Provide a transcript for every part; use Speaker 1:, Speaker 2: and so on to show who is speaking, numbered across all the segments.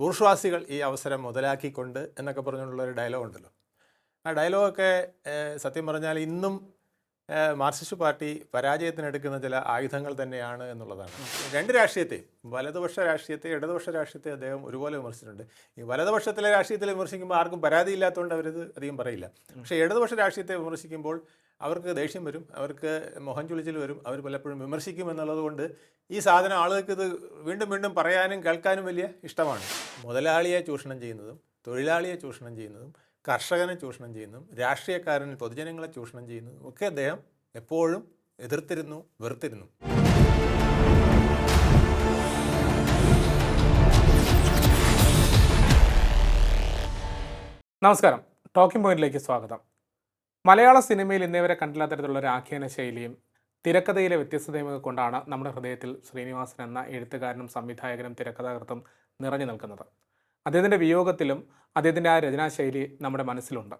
Speaker 1: ബൂർഷ്വാസികൾ ഈ അവസരം മുതലാക്കിക്കൊണ്ട് എന്നൊക്കെ പറഞ്ഞുകൊണ്ടുള്ള ഒരു ഡയലോഗ് ഉണ്ടല്ലോ. ആ ഡയലോഗൊക്കെ സത്യം പറഞ്ഞാൽ ഇന്നും മാർക്സിസ്റ്റ് പാർട്ടി പരാജയത്തിനെടുക്കുന്ന ചില ആയുധങ്ങൾ തന്നെയാണ് എന്നുള്ളതാണ്. രണ്ട് രാഷ്ട്രീയത്തെയും വലതുപക്ഷ രാഷ്ട്രീയത്തെ ഇടതുപക്ഷ രാഷ്ട്രീയത്തെ അദ്ദേഹം ഒരുപോലെ വിമർശിച്ചിട്ടുണ്ട്. ഈ വലതുപക്ഷത്തിലെ രാഷ്ട്രീയത്തിൽ വിമർശിക്കുമ്പോൾ ആർക്കും പരാതിയില്ലാത്തതുകൊണ്ട് അവരിത് അധികം പറയില്ല. പക്ഷേ ഇടതുപക്ഷ രാഷ്ട്രീയത്തെ വിമർശിക്കുമ്പോൾ അവർക്ക് ദേഷ്യം വരും അവർക്ക് മോഹൻ ചുളിച്ചിൽ വരും അവർ പലപ്പോഴും വിമർശിക്കും എന്നുള്ളത് കൊണ്ട് ഈ സാധനം ആളുകൾക്ക് ഇത് വീണ്ടും വീണ്ടും പറയാനും കേൾക്കാനും വലിയ ഇഷ്ടമാണ്. മുതലാളിയെ ചൂഷണം ചെയ്യുന്നതും തൊഴിലാളിയെ ചൂഷണം ചെയ്യുന്നതും കർഷകനെ ചൂഷണം ചെയ്യുന്നതും രാഷ്ട്രീയക്കാരനെ പൊതുജനങ്ങളെ ചൂഷണം ചെയ്യുന്നതും ഒക്കെ അദ്ദേഹം എപ്പോഴും എതിർത്തിരുന്നു വെറുത്തിരുന്നു.
Speaker 2: നമസ്കാരം. ടോക്കിംഗ് പോയിന്റിലേക്ക് സ്വാഗതം. മലയാള സിനിമയിൽ ഇന്നേവരെ കണ്ടില്ലാത്ത തരത്തിലുള്ള ഒരു ആഖ്യാന ശൈലിയും തിരക്കഥയിലെ വ്യത്യസ്തതയും കൊണ്ടാണ് നമ്മുടെ ഹൃദയത്തിൽ ശ്രീനിവാസൻ എന്ന എഴുത്തുകാരനും സംവിധായകനും തിരക്കഥാകൃത്തും നിറഞ്ഞു നിൽക്കുന്നത്. അദ്ദേഹത്തിന്റെ വിയോഗത്തിലും അദ്ദേഹത്തിന്റെ ആ രചനാശൈലി നമ്മുടെ മനസ്സിലുണ്ട്.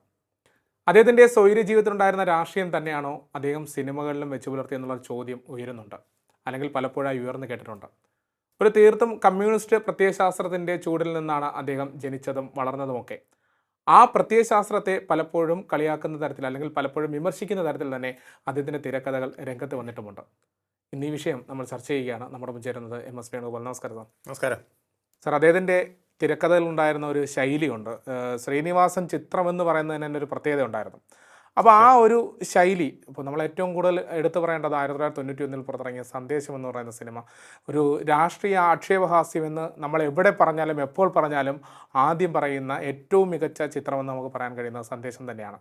Speaker 2: അദ്ദേഹത്തിന്റെ സ്വൈര്യ ജീവിതത്തിലുണ്ടായിരുന്ന രാഷ്ട്രീയം തന്നെയാണോ അദ്ദേഹം സിനിമകളിലും വെച്ചു പുലർത്തി എന്നുള്ള ചോദ്യം ഉയരുന്നുണ്ട്. അല്ലെങ്കിൽ പലപ്പോഴായി ഉയർന്നു കേട്ടിട്ടുണ്ട്. ഒരു തീർത്തും കമ്മ്യൂണിസ്റ്റ് പ്രത്യയശാസ്ത്രത്തിന്റെ ചൂടിൽ നിന്നാണ് അദ്ദേഹം ജനിച്ചതും വളർന്നതുമൊക്കെ. ആ പ്രത്യയശാസ്ത്രത്തെ പലപ്പോഴും കളിയാക്കുന്ന തരത്തിൽ അല്ലെങ്കിൽ പലപ്പോഴും വിമർശിക്കുന്ന തരത്തിൽ തന്നെ അദ്ദേഹത്തിന്റെ തിരക്കഥകൾ രംഗത്ത് വന്നിട്ടുമുണ്ട്. ഇന്ന് ഈ വിഷയം നമ്മൾ ചർച്ച ചെയ്യുകയാണ്. നമ്മുടെ മുൻ ചേരുന്നത് എം എസ് വേണുഗോപാൽ. നമസ്കാരം സാർ.
Speaker 1: നമസ്കാരം.
Speaker 2: സാർ അദ്ദേഹത്തിന്റെ തിരക്കഥകളുണ്ടായിരുന്ന ഒരു ശൈലിയുണ്ട്. ശ്രീനിവാസൻ ചിത്രം എന്ന് പറയുന്നതിന് തന്നെ ഒരു പ്രത്യേകത ഉണ്ടായിരുന്നു. അപ്പോൾ ആ ഒരു ശൈലി ഇപ്പോൾ നമ്മൾ ഏറ്റവും കൂടുതൽ എടുത്തു പറയേണ്ടത് ആയിരത്തി തൊള്ളായിരത്തി തൊണ്ണൂറ്റി ഒന്നിൽ പുറത്തിറങ്ങിയ സന്ദേശം എന്ന് പറയുന്ന സിനിമ. ഒരു രാഷ്ട്രീയ ആക്ഷേപഹാസ്യം എന്ന് നമ്മൾ എവിടെ പറഞ്ഞാലും എപ്പോൾ പറഞ്ഞാലും ആദ്യം പറയുന്ന ഏറ്റവും മികച്ച ചിത്രമെന്ന് നമുക്ക് പറയാൻ കഴിയുന്ന സന്ദേശം തന്നെയാണ്.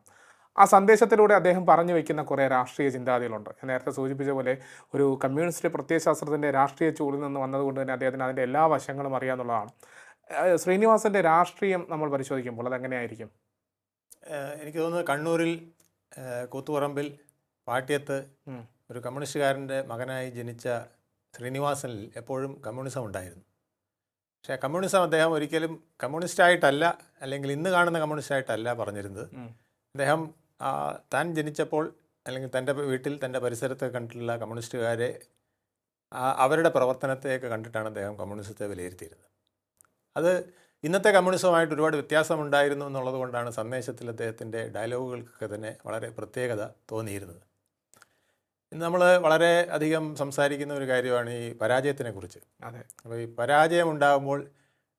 Speaker 2: ആ സന്ദേശത്തിലൂടെ അദ്ദേഹം പറഞ്ഞു വയ്ക്കുന്ന കുറേ രാഷ്ട്രീയ ചിന്താഗതികളുണ്ട് ഞാൻ നേരത്തെ സൂചിപ്പിച്ച പോലെ ഒരു കമ്മ്യൂണിസ്റ്റ് പ്രത്യയശാസ്ത്രത്തിന്റെ രാഷ്ട്രീയ ചൂടിൽ നിന്ന് വന്നതുകൊണ്ട് തന്നെ അദ്ദേഹത്തിന് അതിന്റെ എല്ലാ വശങ്ങളും അറിയാമെന്നുള്ളതാണ് ശ്രീനിവാസന്റെ രാഷ്ട്രീയം നമ്മൾ പരിശോധിക്കുമ്പോൾ അതെങ്ങനെയായിരിക്കും?
Speaker 1: എനിക്ക് തോന്നുന്നത് കണ്ണൂരിൽ കൂത്തുപറമ്പിൽ പാട്യത്ത്
Speaker 2: ഉം.
Speaker 1: ഒരു കമ്മ്യൂണിസ്റ്റുകാരന്റെ മകനായി ജനിച്ച ശ്രീനിവാസനിൽ എപ്പോഴും കമ്മ്യൂണിസം ഉണ്ടായിരുന്നു. പക്ഷേ കമ്മ്യൂണിസം അദ്ദേഹം ഒരിക്കലും കമ്മ്യൂണിസ്റ്റ് ആയിട്ടല്ല അല്ലെങ്കിൽ ഇന്ന് കാണുന്ന കമ്മ്യൂണിസ്റ്റ് ആയിട്ടല്ല
Speaker 2: പറഞ്ഞിരുന്നത്
Speaker 1: അദ്ദേഹം താൻ ജനിച്ചപ്പോൾ അല്ലെങ്കിൽ തന്റെ വീട്ടിൽ തന്റെ പരിസരത്ത് കണ്ടിട്ടുള്ള കമ്മ്യൂണിസ്റ്റുകാരെ അവരുടെ പ്രവർത്തനത്തെയൊക്കെ കണ്ടിട്ടാണ് അദ്ദേഹം കമ്മ്യൂണിസത്തെ വിലയിരുത്തിയിരുന്നത്. അത് ഇന്നത്തെ കമ്മ്യൂണിസവുമായിട്ട് ഒരുപാട് വ്യത്യാസമുണ്ടായിരുന്നു എന്നുള്ളത് കൊണ്ടാണ് സന്ദേശത്തിൽ അദ്ദേഹത്തിന്റെ ഡയലോഗുകൾക്കൊക്കെ തന്നെ വളരെ പ്രത്യേകത തോന്നിയിരുന്നത്. ഇന്ന് നമ്മൾ വളരെ അധികം സംസാരിക്കുന്ന ഒരു കാര്യമാണ് ഈ പരാജയത്തിനെ കുറിച്ച്
Speaker 2: അതെ.
Speaker 1: അപ്പോൾ ഈ പരാജയം ഉണ്ടാകുമ്പോൾ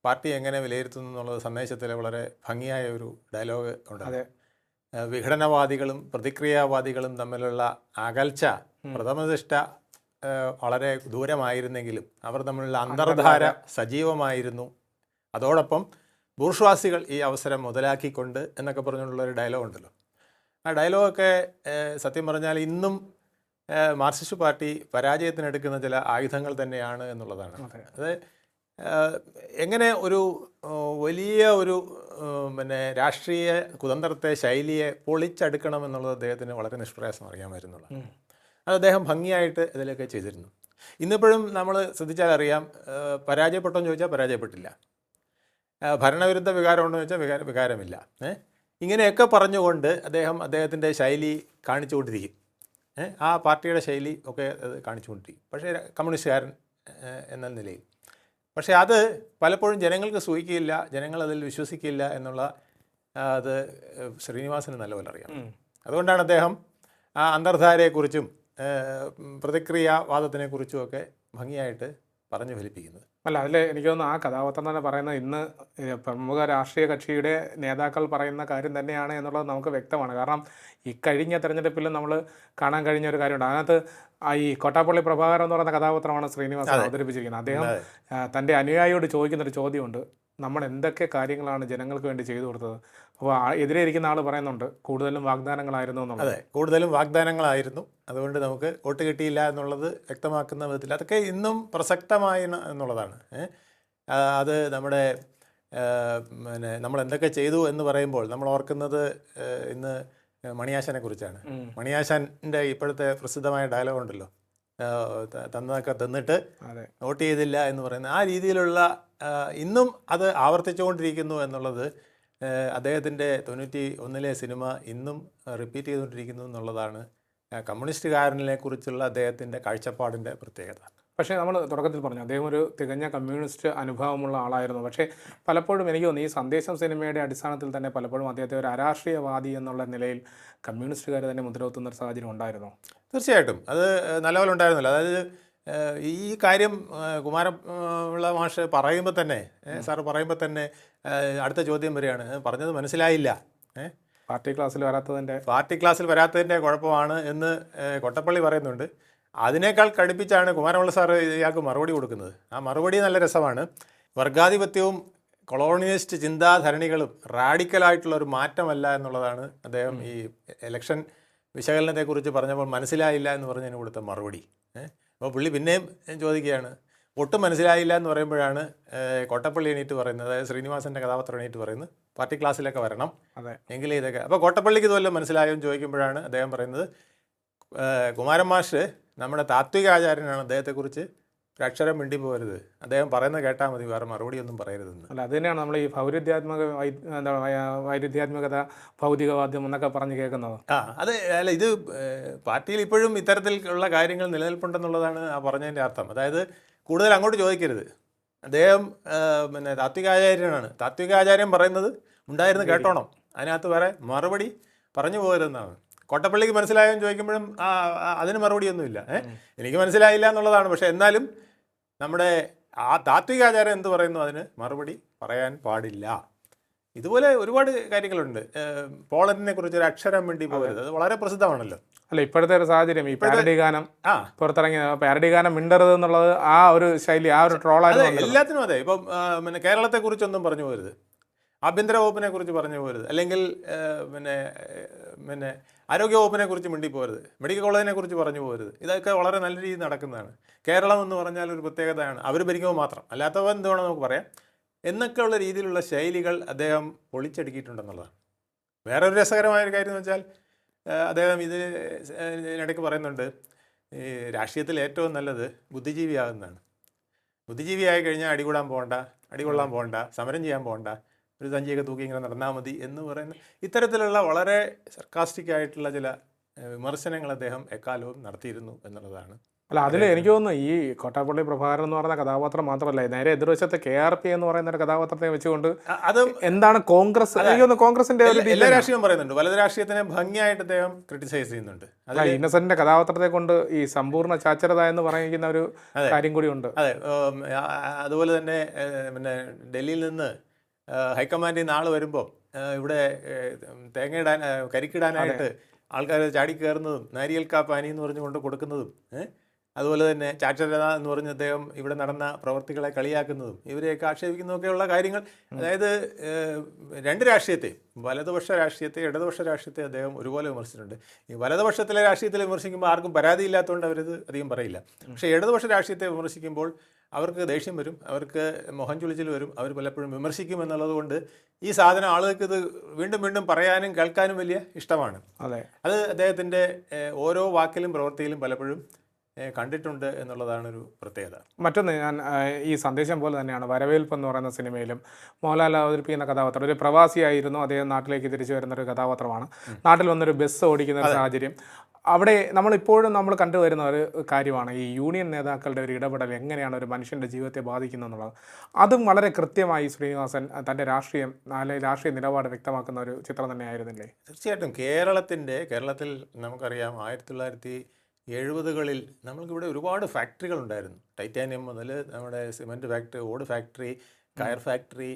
Speaker 1: പാർട്ടി എങ്ങനെ വിലയിരുത്തുന്നു എന്നുള്ളത് സന്ദേശത്തിൽ വളരെ ഭംഗിയായ ഒരു ഡയലോഗ് ഉണ്ട്.
Speaker 2: അതെ.
Speaker 1: വിഘടനവാദികളും പ്രതിക്രിയാവാദികളും തമ്മിലുള്ള അകൽച്ച പ്രഥമദൃഷ്ട വളരെ ദൂരമായിരുന്നെങ്കിലും അവർ തമ്മിലുള്ള അന്തർധാര സജീവമായിരുന്നു അതോടൊപ്പം ബൂർഷ്വാസികൾ ഈ അവസരം മുതലാക്കിക്കൊണ്ട് എന്നൊക്കെ പറഞ്ഞുകൊണ്ടുള്ള ഒരു ഡയലോഗ് ഉണ്ടല്ലോ. ആ ഡയലോഗൊക്കെ സത്യം പറഞ്ഞാൽ ഇന്നും മാർക്സിസ്റ്റ് പാർട്ടി പരാജയത്തിനെടുക്കുന്ന ചില ആയുധങ്ങൾ തന്നെയാണ് എന്നുള്ളതാണ്.
Speaker 2: അതെ.
Speaker 1: എങ്ങനെ ഒരു വലിയ ഒരു പിന്നെ രാഷ്ട്രീയ കുതന്ത്രത്തെ ശൈലിയെ പൊളിച്ചെടുക്കണം എന്നുള്ളത് അദ്ദേഹത്തിന് വളരെ നിഷ്പ്രയാസം അറിയാമായിരുന്നുള്ളൂ. അത് അദ്ദേഹം ഭംഗിയായിട്ട് ഇതിലൊക്കെ ചെയ്തിരുന്നു. ഇന്നിപ്പോഴും നമ്മൾ ശ്രദ്ധിച്ചാൽ അറിയാം ഏഹ് പരാജയപ്പെട്ടോ എന്ന് ചോദിച്ചാൽ പരാജയപ്പെട്ടില്ല. ഭരണവിരുദ്ധ വികാരമുണ്ടോ എന്ന് വെച്ചാൽ വികാര വികാരമില്ല. ഇങ്ങനെയൊക്കെ പറഞ്ഞുകൊണ്ട് അദ്ദേഹം അദ്ദേഹത്തിന്റെ ശൈലി കാണിച്ചുകൊണ്ടിരിക്കും. ആ പാർട്ടിയുടെ ശൈലി ഒക്കെ അത് കാണിച്ചുകൊണ്ടിരിക്കും. പക്ഷേ കമ്മ്യൂണിസ്റ്റുകാരൻ എന്ന നിലയിൽ. പക്ഷേ അത് പലപ്പോഴും ജനങ്ങൾക്ക് സൂഹിക്കില്ല ജനങ്ങൾ അതിൽ വിശ്വസിക്കില്ല എന്നുള്ള അത് ശ്രീനിവാസിന് നല്ലപോലെ അറിയാം. അതുകൊണ്ടാണ് അദ്ദേഹം ആ അന്തർധാരയെക്കുറിച്ചും പ്രതിക്രിയാവാദത്തിനെക്കുറിച്ചും ഒക്കെ ഭംഗിയായിട്ട് പറഞ്ഞു ഫലിപ്പിക്കുന്നത്.
Speaker 2: അല്ല അതിൽ എനിക്ക് തോന്നുന്നു ആ കഥാപാത്രം തന്നെ പറയുന്നത് ഇന്ന് പ്രമുഖ രാഷ്ട്രീയ കക്ഷിയുടെ നേതാക്കൾ പറയുന്ന കാര്യം തന്നെയാണ് എന്നുള്ളത് നമുക്ക് വ്യക്തമാണ്. കാരണം ഈ കഴിഞ്ഞ തെരഞ്ഞെടുപ്പിൽ നമ്മൾ കാണാൻ കഴിഞ്ഞ ഒരു കാര്യമുണ്ട്. അതിനകത്ത് ഈ കൊട്ടാപ്പള്ളി പ്രഭാകരൻ എന്ന് പറയുന്ന കഥാപാത്രമാണ് ശ്രീനിവാസൻ അവതരിപ്പിച്ചിരിക്കുന്നത്. അദ്ദേഹം തന്റെ അനുയായിയോട് ചോദിക്കുന്നൊരു ചോദ്യമുണ്ട്. നമ്മൾ എന്തൊക്കെ കാര്യങ്ങളാണ് ജനങ്ങൾക്ക് വേണ്ടി ചെയ്തു കൊടുത്തത്? അപ്പോൾ എതിരെ ഇരിക്കുന്ന ആൾ പറയുന്നുണ്ട് കൂടുതലും വാഗ്ദാനങ്ങളായിരുന്നു എന്നുള്ളത്.
Speaker 1: അതെ കൂടുതലും വാഗ്ദാനങ്ങളായിരുന്നു. അതുകൊണ്ട് നമുക്ക് വോട്ട് കിട്ടിയില്ല എന്നുള്ളത് വ്യക്തമാക്കുന്ന വിധത്തിൽ അതൊക്കെ ഇന്നും പ്രസക്തമായി എന്നുള്ളതാണ്. അത് നമ്മുടെ പിന്നെ നമ്മൾ എന്തൊക്കെ ചെയ്തു എന്ന് പറയുമ്പോൾ നമ്മൾ ഓർക്കുന്നത് ഇന്ന് മണിയാശാനെ കുറിച്ചാണ്. മണിയാശാന്റെ ഇപ്പോഴത്തെ പ്രസിദ്ധമായ ഡയലോഗ് ഉണ്ടല്ലോ തന്നതൊക്കെ തന്നിട്ട്
Speaker 2: നോട്ട്
Speaker 1: വോട്ട് ചെയ്തില്ല എന്ന് പറയുന്ന ആ രീതിയിലുള്ള ഇന്നും അത് ആവർത്തിച്ചുകൊണ്ടിരിക്കുന്നു എന്നുള്ളത് അദ്ദേഹത്തിന്റെ തൊണ്ണൂറ്റി ഒന്നിലെ സിനിമ ഇന്നും റിപ്പീറ്റ് ചെയ്തുകൊണ്ടിരിക്കുന്നു എന്നുള്ളതാണ് കമ്മ്യൂണിസ്റ്റുകാരനെ കുറിച്ചുള്ള അദ്ദേഹത്തിന്റെ കാഴ്ചപ്പാടിന്റെ പ്രത്യേകത.
Speaker 2: പക്ഷേ നമ്മൾ തുടക്കത്തിൽ പറഞ്ഞു അദ്ദേഹം ഒരു തികഞ്ഞ കമ്മ്യൂണിസ്റ്റ് അനുഭവമുള്ള ആളായിരുന്നു. പക്ഷേ പലപ്പോഴും എനിക്ക് തോന്നുന്നു ഈ സന്ദേശം സിനിമയുടെ അടിസ്ഥാനത്തിൽ തന്നെ പലപ്പോഴും അദ്ദേഹത്തെ ഒരു അരാഷ്ട്രീയവാദി എന്നുള്ള നിലയിൽ കമ്മ്യൂണിസ്റ്റുകാർ തന്നെ മുദ്രകുത്തുന്ന ഒരു സാഹചര്യം ഉണ്ടായിരുന്നു?
Speaker 1: തീർച്ചയായിട്ടും. അത് നല്ലപോലെ ഉണ്ടായിരുന്നില്ല. അതായത് ഈ കാര്യം കുമാര കുമാരപിള്ള മാഷ് പറയുമ്പോൾ തന്നെ സാർ പറയുമ്പോൾ തന്നെ അടുത്ത ചോദ്യം വരികയാണ്. പറഞ്ഞത് മനസ്സിലായില്ല.
Speaker 2: പാർട്ടി ക്ലാസ്സിൽ വരാത്തതിന്റെ
Speaker 1: പാർട്ടി ക്ലാസ്സിൽ വരാത്തതിന്റെ കുഴപ്പമാണ് എന്ന് കൊട്ടപ്പള്ളി പറയുന്നുണ്ട്. അതിനേക്കാൾ കടുപ്പിച്ചാണ് കുമാരമുള്ള സാർ ഇയാൾക്ക് മറുപടി കൊടുക്കുന്നത്. ആ മറുപടി നല്ല രസമാണ്. വർഗാധിപത്യവും കൊളോണിയലിസ്റ്റ് ചിന്താധരണികളും റാഡിക്കലായിട്ടുള്ള ഒരു മാറ്റമല്ല എന്നുള്ളതാണ് അദ്ദേഹം ഈ ഇലക്ഷൻ വിശകലനത്തെക്കുറിച്ച് പറഞ്ഞപ്പോൾ മനസ്സിലായില്ല എന്ന് പറഞ്ഞതിന് കൊടുത്ത മറുപടി. അപ്പോൾ പുള്ളി പിന്നെയും ചോദിക്കുകയാണ് ഒട്ടും മനസ്സിലായില്ല എന്ന് പറയുമ്പോഴാണ് കോട്ടപ്പള്ളി എണീറ്റ് പറയുന്നത് അതായത് ശ്രീനിവാസന്റെ കഥാപാത്രം എണീറ്റ് പറയുന്നത് പാർട്ടി ക്ലാസ്സിലൊക്കെ വരണം
Speaker 2: അതെ.
Speaker 1: എങ്കിലേ ഇതൊക്കെ അപ്പോൾ കോട്ടപ്പള്ളിക്ക് ഇതുവല്ലതും മനസ്സിലായോ എന്ന് ചോദിക്കുമ്പോഴാണ് അദ്ദേഹം പറയുന്നത് കുമാരൻ മാഷ് നമ്മുടെ താത്വിക ആചാര്യനാണ് അദ്ദേഹത്തെക്കുറിച്ച് ഒരു അക്ഷരം മിണ്ടി പോകരുത് അദ്ദേഹം പറയുന്നത് കേട്ടാൽ മതി വേറെ മറുപടി ഒന്നും പറയരുതെന്ന്.
Speaker 2: അല്ല അത് തന്നെയാണ് നമ്മൾ ഈ പൗരുദ്ധ്യാത്മക വൈ എന്താ വൈരുദ്ധ്യാത്മകത ഭൗതികവാദ്യം എന്നൊക്കെ പറഞ്ഞ് കേൾക്കുന്നത്.
Speaker 1: ആ അത് അല്ല ഇത് പാർട്ടിയിൽ ഇപ്പോഴും ഇത്തരത്തിലുള്ള കാര്യങ്ങൾ നിലനിൽപ്പുണ്ടെന്നുള്ളതാണ് ആ പറഞ്ഞതിന്റെ അർത്ഥം. അതായത് കൂടുതൽ അങ്ങോട്ട് ചോദിക്കരുത്. അദ്ദേഹം പിന്നെ താത്വികാചാര്യനാണ്. താത്വികാചാര്യം പറയുന്നത് ഉണ്ടായിരുന്നു കേട്ടോണം. അതിനകത്ത് വേറെ മറുപടി പറഞ്ഞു പോകരുതെന്നാണ്. കോട്ടപ്പള്ളിക്ക് മനസ്സിലായെന്ന് ചോദിക്കുമ്പോഴും അതിന് മറുപടിയൊന്നുമില്ല. ഏഹ് എനിക്ക് മനസ്സിലായില്ല എന്നുള്ളതാണ്. പക്ഷേ എന്നാലും നമ്മുടെ ആ താത്വികാചാരം എന്ത് പറയുന്നു അതിന്? മറുപടി പറയാൻ പാടില്ല. ഇതുപോലെ ഒരുപാട് കാര്യങ്ങളുണ്ട്. പോളറിനെ പോളണ്ടിനെ കുറിച്ച് ഒരു അക്ഷരം വേണ്ടി പോകരുത്. അത് വളരെ പ്രസിദ്ധമാണല്ലോ.
Speaker 2: അല്ല ഇപ്പോഴത്തെ ഒരു സാഹചര്യം ഈ പാരഡി ഗാനം
Speaker 1: ആ.
Speaker 2: പുറത്തിറങ്ങിയ പാരഡി ഗാനം മിണ്ടരുത് എന്നുള്ളത് ആ ഒരു ശൈലി ആ ഒരു ട്രോളായിരുന്നു
Speaker 1: എല്ലാത്തിനും അതെ. ഇപ്പം പിന്നെ കേരളത്തെ കുറിച്ചൊന്നും പറഞ്ഞു പോകരുത്. ആഭ്യന്തര വകുപ്പിനെ കുറിച്ച് പറഞ്ഞു പോരുത്. അല്ലെങ്കിൽ പിന്നെ പിന്നെ ആരോഗ്യ വകുപ്പിനെ കുറിച്ച് മിണ്ടി പോരുത്. മെഡിക്കൽ കോളേജിനെ കുറിച്ച് പറഞ്ഞു പോരുത്. ഇതൊക്കെ വളരെ നല്ല രീതിയിൽ നടക്കുന്നതാണ്. കേരളം എന്ന് പറഞ്ഞാൽ ഒരു പ്രത്യേകതയാണ്. അവർ ഭരിക്കുമ്പോൾ മാത്രം. അല്ലാത്തവ എന്ത് വേണം നമുക്ക് പറയാം? എന്നൊക്കെയുള്ള രീതിയിലുള്ള ശൈലികൾ അദ്ദേഹം പൊളിച്ചടുക്കിയിട്ടുണ്ടെന്നുള്ളതാണ്. ഒരു രസകരമായ ഒരു കാര്യം എന്ന് വെച്ചാൽ അദ്ദേഹം ഇത് ഇതിനിടയ്ക്ക് പറയുന്നുണ്ട് ഈ രാഷ്ട്രീയത്തിൽ ഏറ്റവും നല്ലത് ബുദ്ധിജീവിയാകുന്നതാണ്. ബുദ്ധിജീവിയായി കഴിഞ്ഞാൽ അടികൂടാൻ പോകണ്ട അടികൊള്ളാൻ പോകണ്ട സമരം ചെയ്യാൻ പോകണ്ട ഒരു സഞ്ചിയൊക്കെ തൂക്കി ഇങ്ങനെ നടന്നാൽ മതി എന്ന് പറയുന്ന ഇത്തരത്തിലുള്ള വളരെ സർക്കാസ്റ്റിക് ആയിട്ടുള്ള ചില വിമർശനങ്ങൾ അദ്ദേഹം എക്കാലവും നടത്തിയിരുന്നു എന്നുള്ളതാണ്.
Speaker 2: അല്ല അതിൽ എനിക്ക് തോന്നുന്നു ഈ കോട്ടാപ്പള്ളി പ്രഭാകരൻ എന്ന് പറയുന്ന കഥാപാത്രം മാത്രമല്ല നേരെ എതിർവശത്തെ കെ ആർ പി എന്ന് പറയുന്ന ഒരു കഥാപാത്രത്തെ വെച്ചുകൊണ്ട്
Speaker 1: അത്
Speaker 2: എന്താണ് കോൺഗ്രസ്? എനിക്ക് തോന്നുന്നു കോൺഗ്രസിന്റെ ഒരു
Speaker 1: എല്ലാ- രാഷ്ട്രീയം പറയുന്നുണ്ട്. വലത് രാഷ്ട്രീയത്തിനെ ഭംഗിയായിട്ട് അദ്ദേഹം ക്രിട്ടിസൈസ് ചെയ്യുന്നുണ്ട്. അത്
Speaker 2: ഇന്നസെന്റിന്റെ കഥാപാത്രത്തെ കൊണ്ട് ഈ സമ്പൂർണ ചാച്ചരത എന്ന് പറയുന്ന ഒരു കാര്യം കൂടി ഉണ്ട്.
Speaker 1: അതെ അതുപോലെ തന്നെ പിന്നെ ഡൽഹിയിൽ നിന്ന് ഹൈക്കമാൻഡിൽ നിന്ന് ആൾ വരുമ്പോൾ ഇവിടെ തേങ്ങ തേങ്ങയിടാൻ കരിക്കിടാനായിട്ട് ആൾക്കാർ ചാടി കയറുന്നതും നാരിയൽ കാ പാനി എന്ന് പറഞ്ഞുകൊണ്ട് കൊടുക്കുന്നതും അതുപോലെ തന്നെ ചാക്ഷരത എന്ന് പറഞ്ഞ അദ്ദേഹം ഇവിടെ നടന്ന പ്രവർത്തികളെ കളിയാക്കുന്നതും ഇവരെയൊക്കെ ആക്ഷേപിക്കുന്നതൊക്കെയുള്ള കാര്യങ്ങൾ. അതായത് രണ്ട് രാഷ്ട്രീയത്തെ വലതുപക്ഷ രാഷ്ട്രീയത്തെ ഇടതുപക്ഷ രാഷ്ട്രീയത്തെ അദ്ദേഹം ഒരുപോലെ വിമർശിച്ചിട്ടുണ്ട്. ഈ വലതുപക്ഷത്തിലെ രാഷ്ട്രീയത്തിൽ വിമർശിക്കുമ്പോൾ ആർക്കും പരാതിയില്ലാത്തതുകൊണ്ട് അവരത് അധികം പറയില്ല. പക്ഷേ ഇടതുപക്ഷ രാഷ്ട്രീയത്തെ വിമർശിക്കുമ്പോൾ അവർക്ക് ദേഷ്യം വരും അവർക്ക് മുഖം ചുളിച്ചിൽ വരും അവർ പലപ്പോഴും വിമർശിക്കും എന്നുള്ളത് കൊണ്ട് ഈ സാധനം ആളുകൾക്ക് ഇത് വീണ്ടും വീണ്ടും പറയാനും കേൾക്കാനും വലിയ ഇഷ്ടമാണ്.
Speaker 2: അതെ.
Speaker 1: അത് അദ്ദേഹത്തിന്റെ ഓരോ വാക്കിലും പ്രവൃത്തിയിലും പലപ്പോഴും കണ്ടിട്ടുണ്ട് എന്നുള്ളതാണ് ഒരു പ്രത്യേകത.
Speaker 2: മറ്റൊന്ന് ഞാൻ ഈ സന്ദേശം പോലെ തന്നെയാണ് വരവേൽപ്പ് എന്ന് പറയുന്ന സിനിമയിലും മോഹൻലാൽ അവതരിപ്പിക്കുന്ന കഥാപാത്രം. ഒരു പ്രവാസിയായിരുന്നു അദ്ദേഹം നാട്ടിലേക്ക് തിരിച്ചു വരുന്ന ഒരു കഥാപാത്രമാണ് നാട്ടിൽ വന്നൊരു ബസ് ഓടിക്കുന്ന ഒരു സാഹചര്യം. അവിടെ നമ്മളിപ്പോഴും നമ്മൾ കണ്ടുവരുന്ന ഒരു കാര്യമാണ് ഈ യൂണിയൻ നേതാക്കളുടെ ഒരു ഇടപെടൽ എങ്ങനെയാണ് ഒരു മനുഷ്യന്റെ ജീവിതത്തെ ബാധിക്കുന്നത് എന്നുള്ളത്. അതും വളരെ കൃത്യമായി ശ്രീനിവാസൻ തന്റെ രാഷ്ട്രീയം അല്ലെങ്കിൽ രാഷ്ട്രീയ നിലപാട് വ്യക്തമാക്കുന്ന ഒരു ചിത്രം തന്നെയായിരുന്നില്ലേ?
Speaker 1: തീർച്ചയായിട്ടും കേരളത്തിന്റെ കേരളത്തിൽ നമുക്കറിയാം ആയിരത്തി തൊള്ളായിരത്തി എഴുപതുകളിൽ നമ്മൾക്കിവിടെ ഒരുപാട് ഫാക്ടറികൾ ഉണ്ടായിരുന്നു ടൈറ്റാനിയം മുതൽ നമ്മുടെ സിമന്റ് ഫാക്ടറി ഓട് ഫാക്ടറി കയർ ഫാക്ടറി